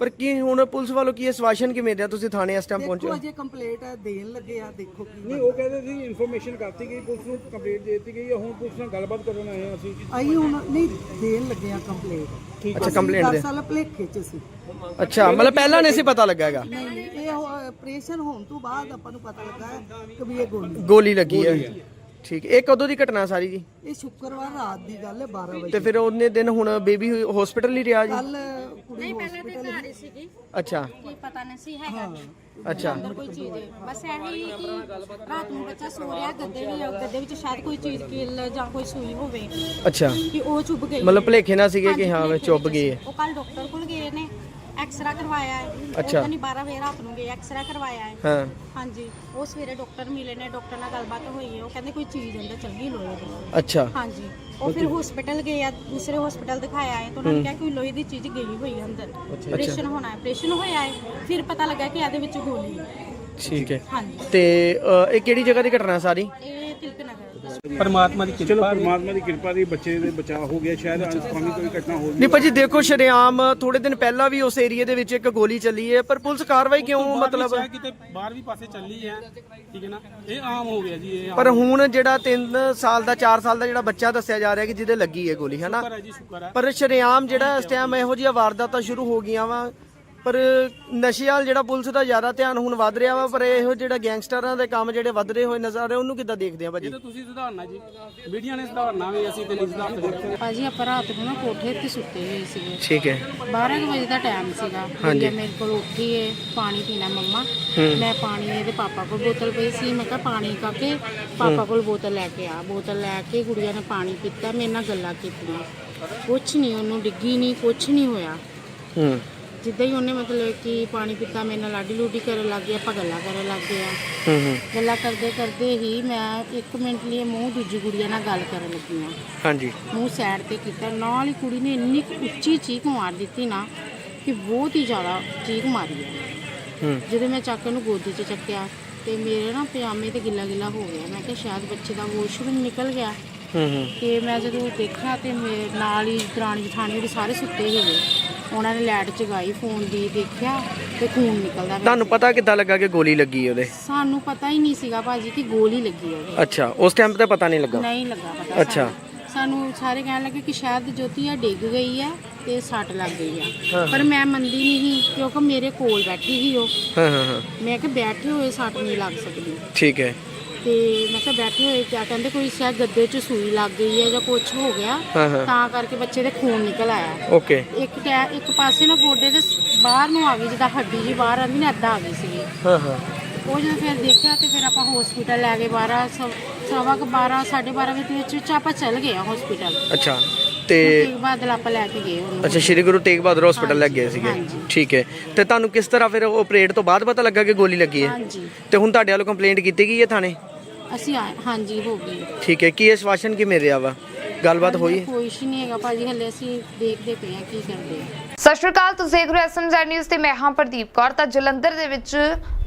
ਪਰ ਕੀ ਹੁਣ ਪੁਲਿਸ ਵੱਲੋਂ ਕੀ ਆਸ਼ਵਾਸਨ ਕੀ ਮਿਲ ਰਿਹਾ ਤੁਸੀਂ ਥਾਣੇ ਇਸ ਟਾਈਮ ਦੇਖੋ ਪਹੁੰਚੇ ਅਜੇ ਕੰਪਲੇਂਟ ਦੇਣ ਲੱਗੇ ਆ ਦੇਖੋ ਕੀ ਨਹੀਂ ਉਹ ਕਹਿੰਦੇ ਸੀ ਇਨਫੋਰਮੇਸ਼ਨ ਕਰਤੀ ਗਈ ਪੁਲਿਸ ਨੂੰ ਕੰਪਲੀਟ ਦੇ ਦਿੱਤੀ ਗਈ ਹੈ ਹੁਣ ਪੁਲਿਸ ਨਾਲ ਗੱਲਬਾਤ ਕਰਨ ਆਏ ਹਾਂ ਅਸੀਂ। ਆਈ ਹੁਣ ਨਹੀਂ ਦੇਣ ਲੱਗੇ ਆ ਕੰਪਲੇਂਟ ਅੱਛਾ ਕੰਪਲੇਂਟ ਦੇ। ਅਸਲ ਭਲੇਖੇ ਚ ਸੀ। ਅੱਛਾ ਮਤਲਬ ਪਹਿਲਾਂ ਨਹੀਂ ਸੀ ਪਤਾ ਲੱਗਾ ਹੈਗਾ? ਨਹੀਂ ਨਹੀਂ ਇਹ ਆਪਰੇਸ਼ਨ ਹੋਣ ਤੋਂ ਬਾਅਦ ਆਪਾਂ ਨੂੰ ਪਤਾ ਲੱਗਾ ਹੈ ਕਿ ਵੀ ਇਹ ਗੋਲੀ ਗੋਲੀ ਲੱਗੀ ਹੈ ਠੀਕ ਇਹ ਕਦੋਂ ਦੀ ਘਟਨਾ ਸਾਰੀ ਜੀ? ਇਹ ਸ਼ੁੱਕਰਵਾਰ ਰਾਤ ਦੀ ਗੱਲ ਹੈ 12 ਵਜੇ। ਤੇ ਫਿਰ ਉਹਨੇ ਦਿਨ ਹੁਣ ਬੇਬੀ ਹਸਪੀਟਲ ਹੀ ਰਿਹਾ ਜੀ? ਕੱਲ ਘਰ ਸੀਗੀ। ਅੱਛਾ। ਕੀ ਪਤਾ ਨਹੀਂ ਸੀ ਹੈਗਾ ਅੱਛਾ। ਅੰਦਰ ਕੋਈ ਚੀਜ਼ ਹੈ। ਬਸ ਇਹੀ ਕਿ ਰਾਤ ਨੂੰ ਬੱਚਾ ਸੋ ਰਿਹਾ ਗੱਦੇ ਵੀ ਗੱਦੇ ਵਿੱਚ ਸ਼ਾਇਦ ਕੋਈ ਚੀਜ਼ ਕਿਲ ਜਾਂ ਕੋਈ ਸੂਈ ਹੋਵੇ। ਅੱਛਾ। ਕਿ ਉਹ ਚੁੱਭ ਗਈ। ਮਤਲਬ ਭਲੇਖੇ ਨਾਲ ਸੀਗੇ ਕਿ ਹਾਂਜੀ, ਹਾਂ ਵਿੱਚ ਗਈ ਹੈ। ਉਹ ਕੱਲ ਡਾਕਟਰ ਕੋਲ ਗਏ ਨੇ। ਐਕਸਰਾ ਕਰਵਾਇਆ ਹੈ। ਅੱਛਾ। ਨਹੀਂ 12 ਵਜੇ ਰਾਤ ਨੂੰ ਗਏ ਐਕਸਰਾ ਕਰਵਾਇਆ ਹੈ। ਹਾਂ। ਹਾਂਜੀ। ਉਹ ਸਵੇਰੇ ਡਾਕਟਰ ਮਿਲੇ ਨੇ ਡਾਕਟਰ ਨਾਲ ਗੱਲਬਾਤ ਹੋਈ ਹੈ। ਉਹ ਕਹਿੰਦੇ ਕੋਈ ਚੀਜ਼ ਅੰਦਰ ਚੱਲ ਗਈ ਲੋਹੇ ਦੀ। ਅੱਛਾ। ਹਾਂਜੀ। ਉਹ ਫਿਰ ਹਸਪੀਟਲ ਗਏ ਆ ਦੂਸਰੇ ਹਸਪੀਟਲ ਦਿਖਾਇਆ ਹੈ ਤਾਂ ਉਹਨਾਂ ਨੇ ਕਿਹਾ ਕੋਈ ਲੋਹੇ ਦੀ ਚੀਜ਼ ਗਈ ਹੋਈ ਹੈ ਅੰਦਰ। ਆਪਰੇਸ਼ਨ ਹੋਣਾ ਹੈ। ਆਪਰੇਸ਼ਨ ਹੋਇਆ ਹੈ। ਫਿਰ ਪਤਾ ਲੱਗਾ ਕਿ ਇਹਦੇ ਵਿੱਚ ਗੋਲੀ ਹੈ। ਠੀਕ ਹੈ। ਹਾਂਜੀ। ਤੇ ਅ, ਇਹ ਕਿਹੜੀ ਜਗ੍ਹਾ ਦੀ ਘਟਨਾ ਸਾਰੀ? ਇਹ ਤਿਲਕ ਨਗਰ। ਪਰਮਾਤਮਾ ਦੀ ਚਲੋ ਕਿਰਪਾ ਪਰਮਾਤਮਾ ਦੀ ਕਿਰਪਾ ਦੀ ਬੱਚੇ ਦੇ ਬਚਾਅ ਹੋ ਗਿਆ ਸ਼ਾਇਦ ਅਨਸਖਾਮੀ ਕੋਈ ਘਟਨਾ ਹੋ ਨਹੀਂ ਭਾਜੀ ਦੇਖੋ ਸ਼ਰੇਆਮ ਥੋੜੇ ਦਿਨ ਪਹਿਲਾਂ ਵੀ ਉਸ ਏਰੀਆ ਦੇ ਵਿੱਚ ਇੱਕ ਗੋਲੀ ਚੱਲੀ ਹੈ ਪਰ ਪੁਲਿਸ ਕਾਰਵਾਈ ਕਿਉਂ ਮਤਲਬ ਕਿਤੇ ਬਾਹਰ ਵੀ ਪਾਸੇ ਚੱਲੀ ਹੈ ਠੀਕ ਹੈ ਨਾ? ਇਹ ਆਮ ਹੋ ਗਿਆ ਜੀ ਇਹ ਆਮ ਪਰ ਹੁਣ ਜਿਹੜਾ 3 ਸਾਲ ਦਾ 4 ਸਾਲ ਦਾ ਜਿਹੜਾ ਬੱਚਾ ਦੱਸਿਆ ਜਾ ਰਿਹਾ ਕਿ ਜਿਹਦੇ ਲੱਗੀ ਹੈ ਗੋਲੀ ਹਨਾ ਸ਼ੁਕਰ ਹੈ ਜੀ ਸ਼ੁਕਰ ਹੈ। ਪਰ ਸ਼ਰੇਆਮ ਜਿਹੜਾ ਇਸ ਟਾਈਮ ਇਹੋ ਜਿਹੀਆਂ ਵਾਰਦਾਤਾਂ ਸ਼ੁਰੂ ਹੋ ਗਈਆਂ ਵਾ। ਪਰ ਨਸ਼ੇ ਵਾਲ ਜਿਹੜਾ ਪੁਲਿਸ ਦਾ ਜ਼ਿਆਦਾ ਧਿਆਨ ਹੁਣ ਵੱਧ ਰਿਹਾ ਵਾ ਪਰ ਇਹੋ ਜਿਹੜਾ ਗੈਂਗਸਟਰਾਂ ਦੇ ਕੰਮ ਜਿਹੜੇ ਵੱਧ ਰਹੇ ਹੋਏ ਨਜ਼ਰ ਆ ਰਹੇ ਉਹਨੂੰ ਕਿੱਦਾਂ ਦੇਖਦੇ ਆ ਭਾਜੀ? ਇਹ ਤਾਂ ਤੁਸੀਂ ਸੁਧਾਰਨਾ ਜੀ। ਮੀਡੀਆ ਨੇ ਸੁਧਾਰਨਾ ਵੀ ਅਸੀਂ ਤੇ ਨਹੀਂ ਸੁਧਾਰ ਸਕਦੇ। ਭਾਜੀ ਆਪਾਂ ਰਾਤ ਨੂੰ ਨਾ ਕੋਠੇ ਤੇ ਸੁੱਤੇ ਹੋਏ ਸੀਗੇ। ਠੀਕ ਹੈ। 12 ਕੁ ਵਜੇ ਦਾ ਟਾਈਮ ਸੀਗਾ। ਗੁੜੀਆ ਮੇਰੇ ਕੋਲ ਉੱਠੀ ਏ ਪਾਣੀ ਪੀਣਾ ਮੰਮਾ। ਮੈਂ ਪਾਣੀ ਇਹਦੇ ਪਾਪਾ ਕੋਲ ਬੋਤਲ ਪਈ ਸੀ। ਮੈਂ ਕਿਹਾ ਪਾਣੀ ਕਾਕੇ ਪਾਪਾ ਕੋਲ ਬੋਤਲ ਲੈ ਕੇ ਆ। ਬੋਤਲ ਲੈ ਕੇ ਗੁੜੀਆ ਨੇ ਪਾਣੀ ਪੀਤਾ ਮੇਰੇ ਨਾਲ ਗੱਲਾਂ ਕੀਤੀਆਂ। ਕੁਛ ਨਹੀਂ ਉਹਨੂੰ ਡਿੱਗੀ ਨਹੀਂ ਕੁਛ ਨਹੀਂ ਹੋਇਆ। ਹੂੰ। ਜਿੱਦਾਂ ਹੀ ਉਹਨੇ ਮਤਲਬ ਕਿ ਪਾਣੀ ਪੀਤਾ ਮੇਰੇ ਨਾਲ ਲਾਡੀ ਲੂਡੀ ਕਰਨ ਲੱਗ ਗਿਆ ਆਪਾਂ ਗੱਲਾਂ ਕਰਨ ਲੱਗ ਗਿਆ ਹੂੰ ਹੂੰ। ਗੱਲਾਂ ਕਰਦੇ ਕਰਦੇ ਹੀ ਮੈਂ ਇੱਕ ਮਿੰਟ ਲਈ ਮੂੰਹ ਦੂਜੀ ਕੁੜੀਆਂ ਨਾਲ ਗੱਲ ਕਰਨ ਲੱਗੀ ਹਾਂ ਹਾਂਜੀ। ਮੂੰਹ ਸਾਈਡ ਤੇ ਕੀਤਾ। ਨਾਲ ਹੀ ਕੁੜੀ ਨੇ ਇੰਨੀ ਕੁ ਉੱਚੀ ਚੀਕ ਮਾਰ ਦਿੱਤੀ ਨਾ ਕਿ ਬਹੁਤ ਹੀ ਜ਼ਿਆਦਾ ਚੀਕ ਮਾਰੀ ਹੈ ਹੂੰ। ਜਦੋਂ ਮੈਂ ਚੱਕ ਉਹਨੂੰ ਗੋਦੀ 'ਚ ਚੱਕਿਆ ਤੇ ਮੇਰੇ ਨਾ ਪਜਾਮੇ ਤੇ ਗਿੱਲਾ ਗਿੱਲਾ ਹੋ ਗਿਆ। ਮੈਂ ਕਿਹਾ ਸ਼ਾਇਦ ਬੱਚੇ ਦਾ ਵਾਸ਼ਰੂਮ ਨਿਕਲ ਗਿਆ। ਹੂੰ ਹੂੰ। ਤੇ ਮੈਂ ਜਦੋਂ ਦੇਖਿਆ ਤੇ ਮੇਰੇ ਨਾਲ ਹੀ ਦਰਾਣੀ ਜਠਾਣੀ ਉਹਦੇ ਸਾਰੇ ਸੁੱਤੇ ਸੀਗੇ ਉਹਨਾਂ ਨੇ ਲਾਈਟ ਜਗਾਈ ਫੋਨ ਦੀ ਦੇਖਿਆ ਤੇ ਖੂਨ ਨਿਕਲਦਾ ਪਿਆ ਤੁਹਾਨੂੰ ਪਤਾ ਕਿੱਦਾਂ ਲੱਗਾ ਕਿ ਗੋਲੀ ਲੱਗੀ ਉਹਦੇ? ਸਾਨੂੰ ਪਤਾ ਹੀ ਨਹੀਂ ਸੀਗਾ ਭਾਜੀ ਕਿ ਗੋਲੀ ਲੱਗੀ ਉਹਦੇ। ਅੱਛਾ ਉਸ ਟਾਈਮ ਤੇ ਪਤਾ ਨਹੀਂ ਲੱਗਾ? ਨਹੀਂ ਲੱਗਾ ਪਤਾ ਅੱਛਾ। ਸਾਨੂੰ। ਸਾਨੂੰ ਸਾਰੇ ਕਹਿਣ ਲੱਗੇ ਕਿ ਸ਼ਾਇਦ ਜੋਤੀ ਆ ਡਿੱਗ ਗਈ ਹੈ ਤੇ ਸੱਟ ਲੱਗ ਗਈ ਆ। ਪਰ ਮੈਂ ਮੰਨਦੀ ਨਹੀਂ ਸੀ ਕਿਉਂਕਿ ਮੇਰੇ ਕੋਲ ਬੈਠੀ ਸੀ ਉਹ। ਹਾਂ ਹਾਂ ਹਾਂ। ਮੈਂ ਕਿਹਾ ਬੈਠੇ ਹੋਏ ਸੱਟ ਨਹੀਂ ਲੱਗ ਸਕਦੀ। ਠੀਕ ਹੈ। ਤੇ ਮੈਂ ਕਿਹਾ ਬੈਠੇ ਹੋਏ ਕਿਆ ਕਹਿੰਦੇ ਕੋਈ ਸ਼ਾਇਦ ਗੱਦੇ 'ਚ ਸੂਈ ਲੱਗ ਗਈ ਹੈ ਜਾਂ ਕੁਝ ਹੋ ਗਿਆ ਹਾਂ ਹਾਂ। ਤਾਂ ਕਰਕੇ ਬੱਚੇ ਦੇ ਖੂਨ ਨਿਕਲ ਆਇਆ। ਓਕੇ। ਇੱਕ ਟੈ ਇੱਕ ਪਾਸੇ ਨਾ ਗੋਡੇ ਦੇ ਸ- ਬਾਹਰ ਨੂੰ ਆ ਗਈ ਜਿੱਦਾਂ ਹੱਡੀ ਜੀ ਬਾਹਰ ਆਂਦੀ ਨਾ ਅੱਧਾ ਆ ਗਈ ਹਾਂ ਹਾਂ। ਉਹ ਜਦੋਂ ਫਿਰ ਦੇਖਿਆ ਤੇ ਫਿਰ ਆਪਾਂ ਹਸਪੀਟਲ ਲੈ ਗਏ 12 ਸਵ- ਕੁ 12 12:30 ਵਜੇ ਦੇ ਵਿੱਚ ਵਿੱਚ ਆਪਾਂ ਚੱਲ ਗਏ ਆ ਹਸਪੀਟਲ ਅੱਛਾ ਤੇ ਤੇ ਬਾਅਦ ਆਪਾਂ ਲੈ ਕੇ ਗਏ ਉਹਨੂੰ। ਅੱਛਾ ਸ਼੍ਰੀ ਗੁਰੂ ਤੇਗ ਬਹਾਦਰ ਹਸਪੀਟਲ ਲੈ ਗਏ ਸੀਗੇ। ਹਾਂਜੀ। ਠੀਕ ਹੈ। ਤੇ ਤੁਹਾਨੂੰ ਕਿਸ ਤਰ੍ਹਾਂ ਫਿਰ ਆਪਰੇਟ ਤੋਂ ਬਾਅਦ ਪਤਾ ਲੱਗਾ ਕਿ ਗੋਲੀ ਲੱਗੀ ਹੈ? ਹਾਂਜੀ। ਤੇ ਹੁਣ ਤੁਹਾਡੇ ਵੱਲੋਂ ਕੰਪਲੇਂਟ ਕੀਤੀ ਗਈ ਹੈ ਥਾਣੇ? ਅਸੀਂ ਆਏ ਹਾਂਜੀ ਹੋ ਗਈ। ਠੀਕ ਹੈ ਕੀ ਆਸ਼ਵਾਸਨ ਕੀ ਮਿਲ ਰਿਹਾ ਵਾ? ਗੱਲਬਾਤ ਹੋਈ? ਹੈ? ਕੋਈ ਕੁਛ ਨਹੀਂ ਹੈਗਾ ਭਾਜੀ ਹੱਲੇ ਅਸੀਂ ਦੇਖਦੇ ਪਏ ਆ ਕੀ ਕਰਦੇ ਆ। ਸਤਿ ਸ਼੍ਰੀ ਅਕਾਲ ਤੁਸੀਂ ਦੇਖ ਰਹੇ ਹੋ ਐਸਐਮਜ਼ੈਡ ਨਿਊਜ਼ ਤੇ ਮੈਂ ਹਾਂ ਪ੍ਰਦੀਪ ਕੌਰ। ਤਾਂ ਜਲੰਧਰ ਦੇ ਵਿੱਚ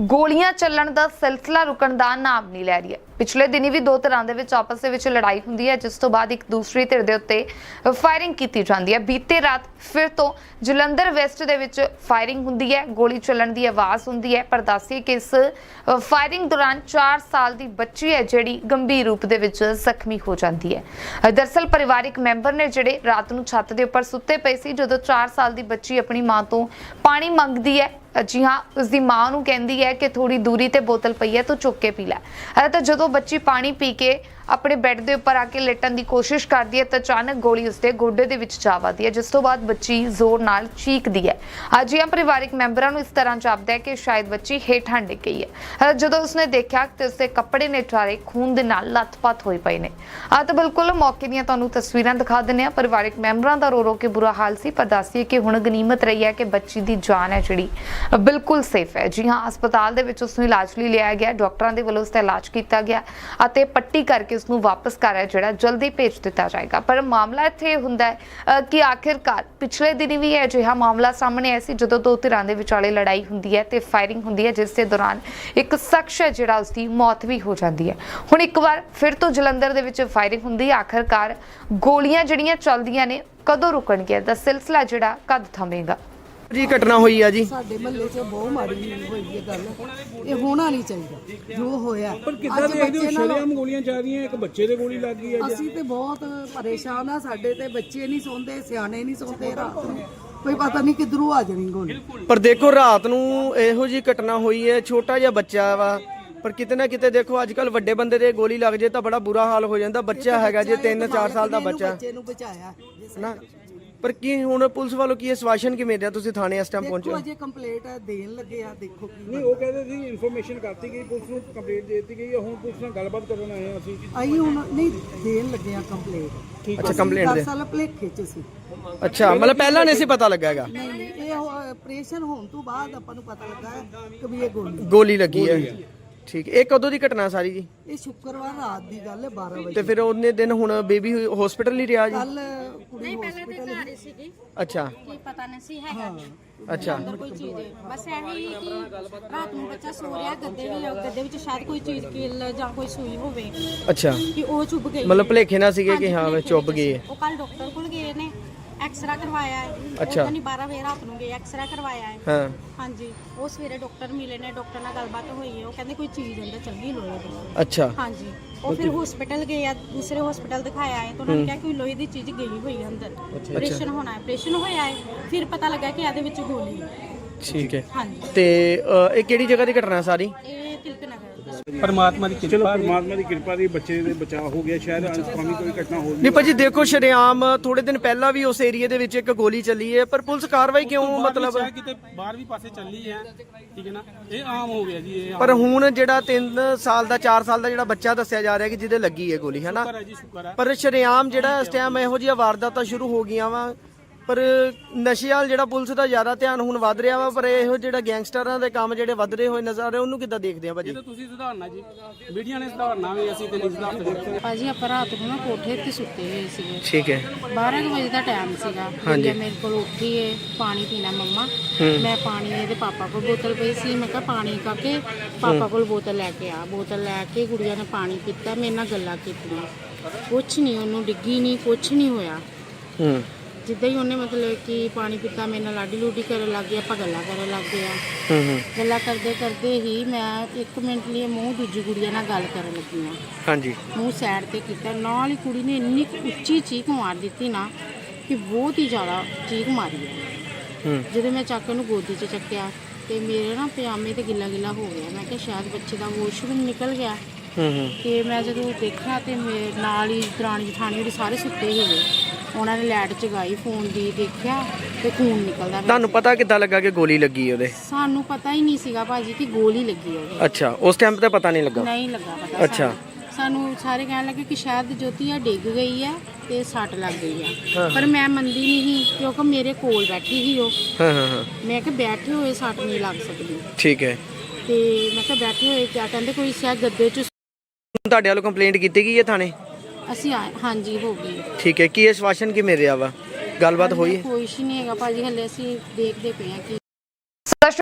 ਗੋਲੀਆਂ ਚੱਲਣ ਦਾ ਸਿਲਸਿਲਾ ਰੁਕਣ ਦਾ ਨਾਮ ਨਹੀਂ ਲੈ ਰਹੀ ਹੈ। ਪਿਛਲੇ ਦਿਨੀ ਵੀ ਦੋ ਤਰ੍ਹਾਂ ਦੇ ਵਿੱਚ ਆਪਸ ਦੇ ਵਿੱਚ ਲੜਾਈ ਹੁੰਦੀ ਹੈ ਜਿਸ ਤੋਂ ਬਾਅਦ ਇੱਕ ਦੂਸਰੀ ਧਿਰ ਦੇ ਉੱਤੇ ਫਾਇਰਿੰਗ ਕੀਤੀ ਜਾਂਦੀ ਹੈ। ਬੀਤੇ ਰਾਤ ਫਿਰ ਤੋਂ ਜਲੰਧਰ ਵੈਸਟ ਦੇ ਵਿੱਚ ਫਾਇਰਿੰਗ ਹੁੰਦੀ ਹੈ ਗੋਲੀ ਚੱਲਣ ਦੀ ਆਵਾਜ਼ ਹੁੰਦੀ ਹੈ ਪਰ ਦੱਸੀਏ ਕਿ ਇਸ ਫਾਇਰਿੰਗ ਦੌਰਾਨ 4 ਸਾਲ ਦੀ ਬੱਚੀ ਹੈ ਜਿਹੜੀ ਗੰਭੀਰ ਰੂਪ ਦੇ ਵਿੱਚ ਜ਼ਖਮੀ ਹੋ ਜਾਂਦੀ ਹੈ। ਅ, ਦਰਅਸਲ ਪਰਿਵਾਰਿਕ ਮੈਂਬਰ ਨੇ ਜਿਹੜੇ ਰਾਤ ਨੂੰ ਛੱਤ ਦੇ ਉੱਪਰ ਸੁੱਤੇ ਪਏ ਸੀ ਜਦੋਂ 4 ਸਾਲ ਦੀ ਬੱਚੀ ਆਪਣੀ ਮਾਂ ਤੋਂ ਪਾਣੀ ਮੰਗਦੀ ਹੈ ਜੀ ਹਾਂ ਉਸ ਦੀ ਮਾਂ ਨੂੰ ਕਹਿੰਦੀ ਹੈ ਕਿ ਥੋੜੀ ਦੂਰੀ ਤੇ ਬੋਤਲ ਪਈ ਹੈ ਤੂੰ ਚੁੱਕ ਕੇ ਪੀ ਲੈ। ਅ, ਤਾਂ ਜਦੋਂ ਬੱਚੀ ਪਾਣੀ ਪੀ ਕੇ ਆਪਣੇ ਬੈੱਡ ਦੇ ਉੱਪਰ ਆ ਕੇ ਲੇਟਣ ਦੀ ਕੋਸ਼ਿਸ਼ ਕਰਦੀ ਹੈ ਤਾਂ ਅਚਾਨਕ ਗੋਲੀ ਉਸਦੇ ਗੋਡੇ ਦੇ ਵਿੱਚ ਜਾ ਵੱਜਦੀ ਹੈ, ਜਿਸ ਤੋਂ ਬਾਅਦ ਬੱਚੀ ਜ਼ੋਰ ਨਾਲ ਚੀਕਦੀ ਹੈ। ਅਜਿਹਾ ਪਰਿਵਾਰਿਕ ਮੈਂਬਰਾਂ ਨੂੰ ਇਸ ਤਰ੍ਹਾਂ ਜਾਪਦਾ ਹੈ ਕਿ ਸ਼ਾਇਦ ਬੱਚੀ ਹੇਠਾਂ ਡਿੱਗ ਗਈ ਹੈ। ਜਦੋਂ ਉਸਨੇ ਦੇਖਿਆ ਤੇ ਉਸਦੇ ਕੱਪੜੇ ਨੇ ਚਾਰੇ ਖੂਨ ਦੇ ਨਾਲ ਲੱਥਪੱਥ ਹੋਏ ਪਏ ਨੇ। ਆ ਤਾਂ ਬਿਲਕੁਲ ਮੌਕੇ ਦੀਆਂ ਤੁਹਾਨੂੰ ਤਸਵੀਰਾਂ ਦਿਖਾ ਦਿੰਨੇ ਆ ਪਰਿਵਾਰਿਕ ਮੈਂਬਰਾਂ ਦਾ ਰੋ ਰੋ ਕੇ ਬੁਰਾ ਹਾਲ ਸੀ, ਪਰ ਦੱਸੀਏ ਕਿ ਹੁਣ ਗਨੀਮਤ ਰਹੀ ਹੈ ਕਿ ਬੱਚੀ ਦੀ ਜਾਨ ਹੈ ਜਿਹੜੀ ਬਿਲਕੁਲ ਸੇਫ ਹੈ। ਜੀ ਹਾਂ, ਹਸਪਤਾਲ ਦੇ ਵਿੱਚ ਉਸ ਨੂੰ ਇਲਾਜ ਲਈ ਲਿਆ ਗਿਆ। ਡਾਕਟਰਾਂ ਦੇ ਵੱਲੋਂ ਉਸ ਦਾ ਇਲਾਜ ਕੀਤਾ ਗਿਆ ਅਤੇ ਪੱਟੀ ਕਰਕੇ ਉਸ ਨੂੰ ਵਾਪਸ ਘਰ ਹੈ, ਜਿਹੜਾ ਜਲਦੀ ਭੇਜ ਦਿੱਤਾ ਜਾਏਗਾ। ਪਰ ਮਾਮਲਾ ਇੱਥੇ ਹੁੰਦਾ ਹੈ ਕਿ ਆਖਿਰਕਾਰ ਪਿਛਲੇ ਦਿਨੀ ਵੀ ਇਹ ਅਜਿਹਾ ਮਾਮਲਾ ਸਾਹਮਣੇ ਆਇਆ ਸੀ, ਜਦੋਂ ਦੋ ਧਿਰਾਂ ਦੇ ਵਿਚਾਲੇ ਲੜਾਈ ਹੁੰਦੀ ਹੈ ਤੇ ਫਾਇਰਿੰਗ ਹੁੰਦੀ ਹੈ, ਜਿਸ ਦੇ ਦੌਰਾਨ ਇੱਕ ਸ਼ਖਸ ਹੈ, ਜਿਹੜਾ ਉਸ ਦੀ ਮੌਤ ਵੀ ਹੋ ਜਾਂਦੀ ਹੈ। ਹੁਣ ਇੱਕ ਵਾਰ ਫਿਰ ਤੋਂ ਜਲੰਧਰ ਦੇ ਵਿੱਚ ਫਾਇਰਿੰਗ ਹੁੰਦੀ ਹੈ, ਆਖਿਰਕਾਰ ਗੋਲੀਆਂ ਜਿਹੜੀਆਂ ਚੱਲਦੀਆਂ ਨੇ, ਕਦੋਂ ਰੁਕਣਗੀਆਂ, ਦਾ ਸਿਲਸਿਲਾ ਜਿਹੜਾ ਕਦ ਥਮੇਗਾ? ਜੀ ਘਟਨਾ ਹੋਈ ਆ ਜੀ? ਸਾਡੇ ਮਹੱਲੇ 'ਚ ਬਹੁਤ ਮਾੜੀ ਹੋਈ ਹੈ ਗੱਲ। ਇਹ ਹੋਣਾ ਨਹੀਂ ਚਾਹੀਦਾ ਜੋ ਹੋਇਆ। ਪਰ ਕਿੱਦਾਂ ਅੱਜ ਦੇਖਦੇ ਹੋ? ਸ਼ਰੇਆਮ ਗੋਲੀਆਂ ਚੱਲ ਰਹੀਆਂ ਇੱਕ ਬੱਚੇ ਦੇ ਗੋਲੀ ਲੱਗ ਗਈ ਹੈ ਅਸੀਂ ਤੇ ਬਹੁਤ ਪਰੇਸ਼ਾਨ ਆ ਸਾਡੇ ਤੇ ਬੱਚੇ ਨਹੀਂ ਸੌਂਦੇ ਸਿਆਣੇ ਨਹੀਂ ਸੌਂਦੇ ਰਾਤ ਨੂੰ ਕੋਈ ਪਤਾ ਨਹੀਂ ਕਿੱਧਰੋਂ ਆ ਜਾਣੀ ਗੋਲੀ। ਪਰ ਦੇਖੋ ਰਾਤ ਨੂੰ ਇਹੋ ਜੀ ਘਟਨਾ ਹੋਈ ਹੈ ਛੋਟਾ ਜਿਹਾ ਬੱਚਾ ਵਾ। ਪਰ ਕਿਤੇ ਨਾ ਕਿਤੇ ਦੇਖੋ ਅੱਜ ਕੱਲ ਵੱਡੇ ਬੰਦੇ ਦੇ ਗੋਲੀ ਲੱਗ ਜੇ ਤਾਂ ਬੜਾ ਬੁਰਾ ਹਾਲ ਹੋ ਜਾਂਦਾ। ਬੱਚਾ ਹੈਗਾ ਜੇ 3-4 ਸਾਲ ਦਾ ਬੱਚਾ। ਬੱਚੇ ਨੂੰ ਬਚਾਇਆ ਨਾ। ਪਰ ਕੀ ਹੁਣ ਪੁਲਿਸ ਵੱਲੋਂ ਕੀ ਆਸ਼ਵਾਸਨ ਕੀ ਮਿਲ ਰਿਹਾ ਤੁਸੀਂ ਥਾਣੇ ਇਸ ਟਾਈਮ ਦੇਖੋ ਪਹੁੰਚੇ ਅਜੇ ਕੰਪਲੀਟ ਦੇਣ ਲੱਗੇ ਆ ਦੇਖੋ ਕੀ ਨਹੀਂ ਉਹ ਕਹਿੰਦੇ ਸੀ ਇਨਫੋਰਮੇਸ਼ਨ ਕਰਤੀ ਗਈ ਪੁਲਿਸ ਨੂੰ ਕੰਪਲੀਟ ਦੇ ਦਿੱਤੀ ਗਈ ਹੈ, ਹੁਣ ਪੁਲਿਸ ਨਾਲ ਗੱਲਬਾਤ ਕਰਨ ਆਏ ਹਾਂ ਅਸੀਂ। ਆਈ ਹੁਣ ਨਹੀਂ ਦੇਣ ਲੱਗੇ ਆ ਕੰਪਲੀਟ ਅੱਛਾ ਕੰਪਲੇਂਟ ਦੇ। ਦਰਅਸਲ ਭਲੇਖੇ ਚ ਸੀ। ਅੱਛਾ ਮਤਲਬ ਪਹਿਲਾਂ ਨਹੀਂ ਸੀ ਪਤਾ ਲੱਗਾ ਹੈਗਾ? ਨਹੀਂ ਨਹੀਂ ਇਹ ਆਪਰੇਸ਼ਨ ਹੋਣ ਤੋਂ ਬਾਅਦ ਆਪਾਂ ਨੂੰ ਪਤਾ ਲੱਗਾ ਕਿ ਵੀ ਇਹ ਗੋਲੀ ਗੋਲੀ ਲੱਗੀ ਹੈ। ਠੀਕ ਇਹ ਕਦੋਂ ਦੀ ਘਟਨਾ ਸਾਰੀ ਜੀ? ਇਹ ਸ਼ੁੱਕਰਵਾਰ ਰਾਤ ਦੀ ਗੱਲ ਹੈ 12 ਵਜੇ। ਤੇ ਫਿਰ ਉਹਨੇ ਦਿਨ ਹੁਣ ਬੇਬੀ ਹਸਪੀਟਲ ਹੀ ਰਿਹਾ ਜੀ? ਕੱਲ ਕੁੜੀ ਹਸਪੀਟਲ ਘਰ ਸੀਗੀ। ਅੱਛਾ। ਕੀ ਪਤਾ ਨਹੀਂ ਸੀ ਹੈਗਾ। ਅੱਛਾ। ਅੰਦਰ ਕੋਈ ਚੀਜ਼ ਹੈ। ਬਸ ਇਹ ਹੀ ਕਿ ਰਾਤ ਨੂੰ ਬੱਚਾ ਸੋ ਰਿਹਾ ਗੱਦੇ ਵੀ ਗੱਦੇ ਵਿੱਚ ਸ਼ਾਇਦ ਕੋਈ ਚੀਜ਼ ਕਿਲ ਜਾਂ ਕੋਈ ਸੂਈ ਹੋਵੇ। ਅੱਛਾ। ਕਿ ਉਹ ਚੁੱਭ ਗਈ। ਮਤਲਬ ਭਲੇਖੇ ਨਾ ਸੀਗੇ ਕਿ ਹਾਂ ਵਿੱਚ ਗਏ ਸੀ। ਉਹ ਕੱਲ ਡਾਕਟਰ ਕੋਲ ਗਏ ਨੇ। ਐਕਸਰਾ ਕਰਵਾਇਆ ਹੈ। ਅੱਛਾ। ਨਹੀਂ 12 ਵਜੇ ਰਾਤ ਨੂੰ ਗਏ ਐਕਸਰਾ ਕਰਵਾਇਆ ਹੈ। ਹਾਂ। ਹਾਂਜੀ। ਉਹ ਸਵੇਰੇ ਡਾਕਟਰ ਮਿਲੇ ਨੇ ਡਾਕਟਰ ਨਾਲ ਗੱਲਬਾਤ ਹੋਈ ਹੈ। ਉਹ ਕਹਿੰਦੇ ਕੋਈ ਚੀਜ਼ ਅੰਦਰ ਚੱਲ ਗਈ ਲੋਹੇ ਦੀ। ਅੱਛਾ। ਹਾਂਜੀ। ਉਹ ਫਿਰ ਹਸਪੀਟਲ ਗਏ ਆ ਦੂਸਰੇ ਹਸਪੀਟਲ ਦਿਖਾਇਆ ਹੈ ਤਾਂ ਉਹਨਾਂ ਨੇ ਕਿਹਾ ਕਿ ਲੋਹੇ ਦੀ ਚੀਜ਼ ਗਈ ਹੋਈ ਹੈ ਅੰਦਰ। ਆਪਰੇਸ਼ਨ ਹੋਣਾ ਹੈ। ਆਪਰੇਸ਼ਨ ਹੋਇਆ ਹੈ। ਫਿਰ ਪਤਾ ਲੱਗਾ ਕਿ ਇਹਦੇ ਵਿੱਚ ਗੋਲੀ ਹੈ। ਠੀਕ ਹੈ। ਹਾਂਜੀ। ਤੇ ਅ, ਇਹ ਕਿਹੜੀ ਜਗ੍ਹਾ ਦੀ ਘਟਨਾ ਸਾਰੀ? ਇਹ ਤਿਲਕ ਨਗਰ। ਪਰਮਾਤਮਾ ਦੀ ਚਲੋ ਕਿਰਪਾ ਪਰਮਾਤਮਾ ਦੀ ਕਿਰਪਾ ਦੀ ਬੱਚੇ ਦੇ ਬਚਾਅ ਹੋ ਗਿਆ ਸ਼ਾਇਦ ਅਨਸਕਾਮੀ ਕੋਈ ਘਟਨਾ ਹੋ ਨਹੀਂ ਭਾਜੀ ਦੇਖੋ ਸ਼ਰੇਆਮ ਥੋੜੇ ਦਿਨ ਪਹਿਲਾਂ ਵੀ ਉਸ ਏਰੀਆ ਦੇ ਵਿੱਚ ਇੱਕ ਗੋਲੀ ਚੱਲੀ ਹੈ ਪਰ ਪੁਲਿਸ ਕਾਰਵਾਈ ਕਿਉਂ ਮਤਲਬ ਚਾਹੇ ਕਿਤੇ ਬਾਹਰ ਵੀ ਪਾਸੇ ਚੱਲੀ ਹੈ ਠੀਕ ਹੈ ਨਾ? ਇਹ ਆਮ ਹੋ ਗਿਆ ਜੀ ਇਹ ਆਮ ਪਰ ਹੁਣ ਜਿਹੜਾ 3 ਸਾਲ ਦਾ 4 ਸਾਲ ਦਾ ਜਿਹੜਾ ਬੱਚਾ ਦੱਸਿਆ ਜਾ ਰਿਹਾ ਕਿ ਜਿਹਦੇ ਲੱਗੀ ਹੈ ਗੋਲੀ ਹੈਨਾ ਸ਼ੁਕਰ ਹੈ ਜੀ ਸ਼ੁਕਰ ਹੈ। ਪਰ ਸ਼ਰੇਆਮ ਜਿਹੜਾ ਇਸ ਟਾਈਮ ਇਹੋ ਜਿਹੀਆਂ ਵਾਰਦਾਤਾਂ ਸ਼ੁਰੂ ਹੋ ਗਈਆਂ ਵਾ। ਪਰ ਨਸ਼ੇ ਵਾਲ ਜਿਹੜਾ ਪੁਲਿਸ ਦਾ ਜ਼ਿਆਦਾ ਧਿਆਨ ਹੁਣ ਵੱਧ ਰਿਹਾ ਵਾ ਪਰ ਇਹੋ ਜਿਹੜਾ ਗੈਂਗਸਟਰਾਂ ਦੇ ਕੰਮ ਜਿਹੜੇ ਵੱਧਦੇ ਹੋਏ ਨਜ਼ਰ ਆ ਰਹੇ ਉਹਨੂੰ ਕਿੱਦਾਂ ਦੇਖਦੇ ਆ ਭਾਜੀ? ਇਹ ਤਾਂ ਤੁਸੀਂ ਸੁਧਾਰਨਾ ਜੀ। ਮੀਡੀਆ ਨੇ ਸੁਧਾਰਨਾ ਵੀ ਅਸੀਂ ਤੇ ਨਹੀਂ ਸੁਧਾਰ ਸਕਦੇ। ਭਾਜੀ ਆਪਾਂ ਰਾਤ ਨੂੰ ਨਾ ਕੋਠੇ ਤੇ ਸੁੱਤੇ ਹੋਏ ਸੀਗੇ। ਠੀਕ ਹੈ। 12 ਕੁ ਵਜੇ ਦਾ ਟਾਈਮ ਸੀਗਾ। ਗੁੜੀਆ ਮੇਰੇ ਕੋਲ ਉੱਠੀ ਏ ਪਾਣੀ ਪੀਣਾ ਮੰਮਾ। ਮੈਂ ਪਾਣੀ ਇਹਦੇ ਪਾਪਾ ਕੋਲ ਬੋਤਲ ਪਈ ਸੀ ਮੈਂ ਕਿਹਾ ਪਾਣੀ ਕਾਕੇ ਪਾਪਾ ਕੋਲ ਬੋਤਲ ਲੈ ਕੇ ਆ। ਬੋਤਲ ਲੈ ਕੇ ਗੁੜੀਆ ਨੇ ਪਾਣੀ ਪੀਤਾ ਮੇਰੇ ਨਾਲ ਗੱਲਾਂ ਕੀਤੀਆਂ। ਕੁਛ ਨਹੀਂ ਉਹਨੂੰ ਡਿੱਗੀ ਨਹੀਂ ਕੁਛ ਨਹੀਂ ਹੋਇਆ। ਹੂੰ। ਜਿੱਦਾਂ ਹੀ ਉਹਨੇ ਮਤਲਬ ਕਿ ਪਾਣੀ ਪੀਤਾ ਮੇਰੇ ਨਾਲ ਲਾਡੀ ਲੂਡੀ ਕਰਨ ਲੱਗ ਗਿਆ ਆਪਾਂ ਗੱਲਾਂ ਕਰਨ ਲੱਗ ਗਿਆ ਹੂੰ ਹੂੰ। ਗੱਲਾਂ ਕਰਦੇ ਕਰਦੇ ਹੀ ਮੈਂ ਇੱਕ ਮਿੰਟ ਲਈ ਮੂੰਹ ਦੂਜੀ ਗੁੜੀਆ ਨਾਲ ਗੱਲ ਕਰਨ ਲੱਗੀ ਹਾਂ ਹਾਂਜੀ। ਮੂੰਹ ਸਾਈਡ ਤੇ ਕੀਤਾ। ਨਾਲ ਹੀ ਕੁੜੀ ਨੇ ਇੰਨੀ ਕੁ ਉੱਚੀ ਚੀਕ ਮਾਰ ਦਿੱਤੀ ਨਾ ਕਿ ਬਹੁਤ ਹੀ ਜ਼ਿਆਦਾ ਚੀਕ ਮਾਰੀ ਹੈ ਹੂੰ। ਜਦੋਂ ਮੈਂ ਚੱਕ ਉਹਨੂੰ ਗੋਦੀ 'ਚ ਚੱਕਿਆ ਤੇ ਮੇਰੇ ਨਾ ਪਜਾਮੇ ਤੇ ਗਿੱਲਾ ਗਿੱਲਾ ਹੋ ਗਿਆ। ਮੈਂ ਕਿਹਾ ਸ਼ਾਇਦ ਬੱਚੇ ਦਾ ਵਾਸ਼ਰੂਮ ਨਿਕਲ ਗਿਆ। ਹੂੰ ਹੂੰ। ਤੇ ਮੈਂ ਜਦੋਂ ਦੇਖਿਆ ਤੇ ਮੇਰੇ ਨਾਲ ਹੀ ਦਰਾਣੀ ਜਠਾਣੀ ਉਹਦੇ ਸਾਰੇ ਸੁੱਤੇ ਸੀਗੇ ਉਹਨਾਂ ਨੇ ਲਾਈਟ ਜਗਾਈ ਫੋਨ ਦੀ ਦੇਖਿਆ ਤੇ ਖੂਨ ਨਿਕਲਦਾ ਪਿਆ ਤੁਹਾਨੂੰ ਪਤਾ ਕਿੱਦਾਂ ਲੱਗਾ ਕਿ ਗੋਲੀ ਲੱਗੀ ਉਹਦੇ? ਸਾਨੂੰ ਪਤਾ ਹੀ ਨਹੀਂ ਸੀਗਾ ਭਾਜੀ ਕਿ ਗੋਲੀ ਲੱਗੀ ਉਹਦੇ। ਅੱਛਾ ਉਸ ਟਾਈਮ ਤੇ ਪਤਾ ਨਹੀਂ ਲੱਗਾ? ਨਹੀਂ ਲੱਗਾ ਪਤਾ ਅੱਛਾ। ਸਾਨੂੰ। ਸਾਨੂੰ ਸਾਰੇ ਕਹਿਣ ਲੱਗੇ ਕਿ ਸ਼ਾਇਦ ਜੋਤੀ ਆ ਡਿੱਗ ਗਈ ਆ ਤੇ ਸੱਟ ਲੱਗ ਗਈ ਆ। ਪਰ ਮੈਂ ਮੰਨਦੀ ਨਹੀਂ ਸੀ ਕਿਉਂਕਿ ਮੇਰੇ ਕੋਲ ਬੈਠੀ ਸੀ ਉਹ। ਹਾਂ ਹਾਂ ਹਾਂ। ਮੈਂ ਕਿਹਾ ਬੈਠੇ ਹੋਏ ਸੱਟ ਨਹੀਂ ਲੱਗ ਸਕਦੀ। ਠੀਕ ਹੈ। ਤੇ ਮੈਂ ਕਿਹਾ ਬੈਠੇ ਹੋਏ ਕਿਆ ਕਹਿੰਦੇ ਕੋਈ ਸ਼ਾਇਦ ਗੱਦੇ 'ਚ ਹੁਣ ਤੁਹਾਡੇ ਵੱਲੋਂ ਕੰਪਲੇਂਟ ਕੀਤੀ ਗਈ ਹੈ ਥਾਣੇ? ਅਸੀਂ ਆਏ ਹਾਂਜੀ ਹੋ ਗਈ। ਠੀਕ ਹੈ ਕੀ ਆਸ਼ਵਾਸਨ ਕੀ ਮਿਲ ਰਿਹਾ ਵਾ? ਗੱਲਬਾਤ ਹੋਈ? ਹੈ ਕੋਈ ਨਹੀਂ ਹੈਗਾ ਭਾਜੀ ਹੱਲੇ ਅਸੀਂ ਦੇਖਦੇ ਪਏ ਆ ਕਿ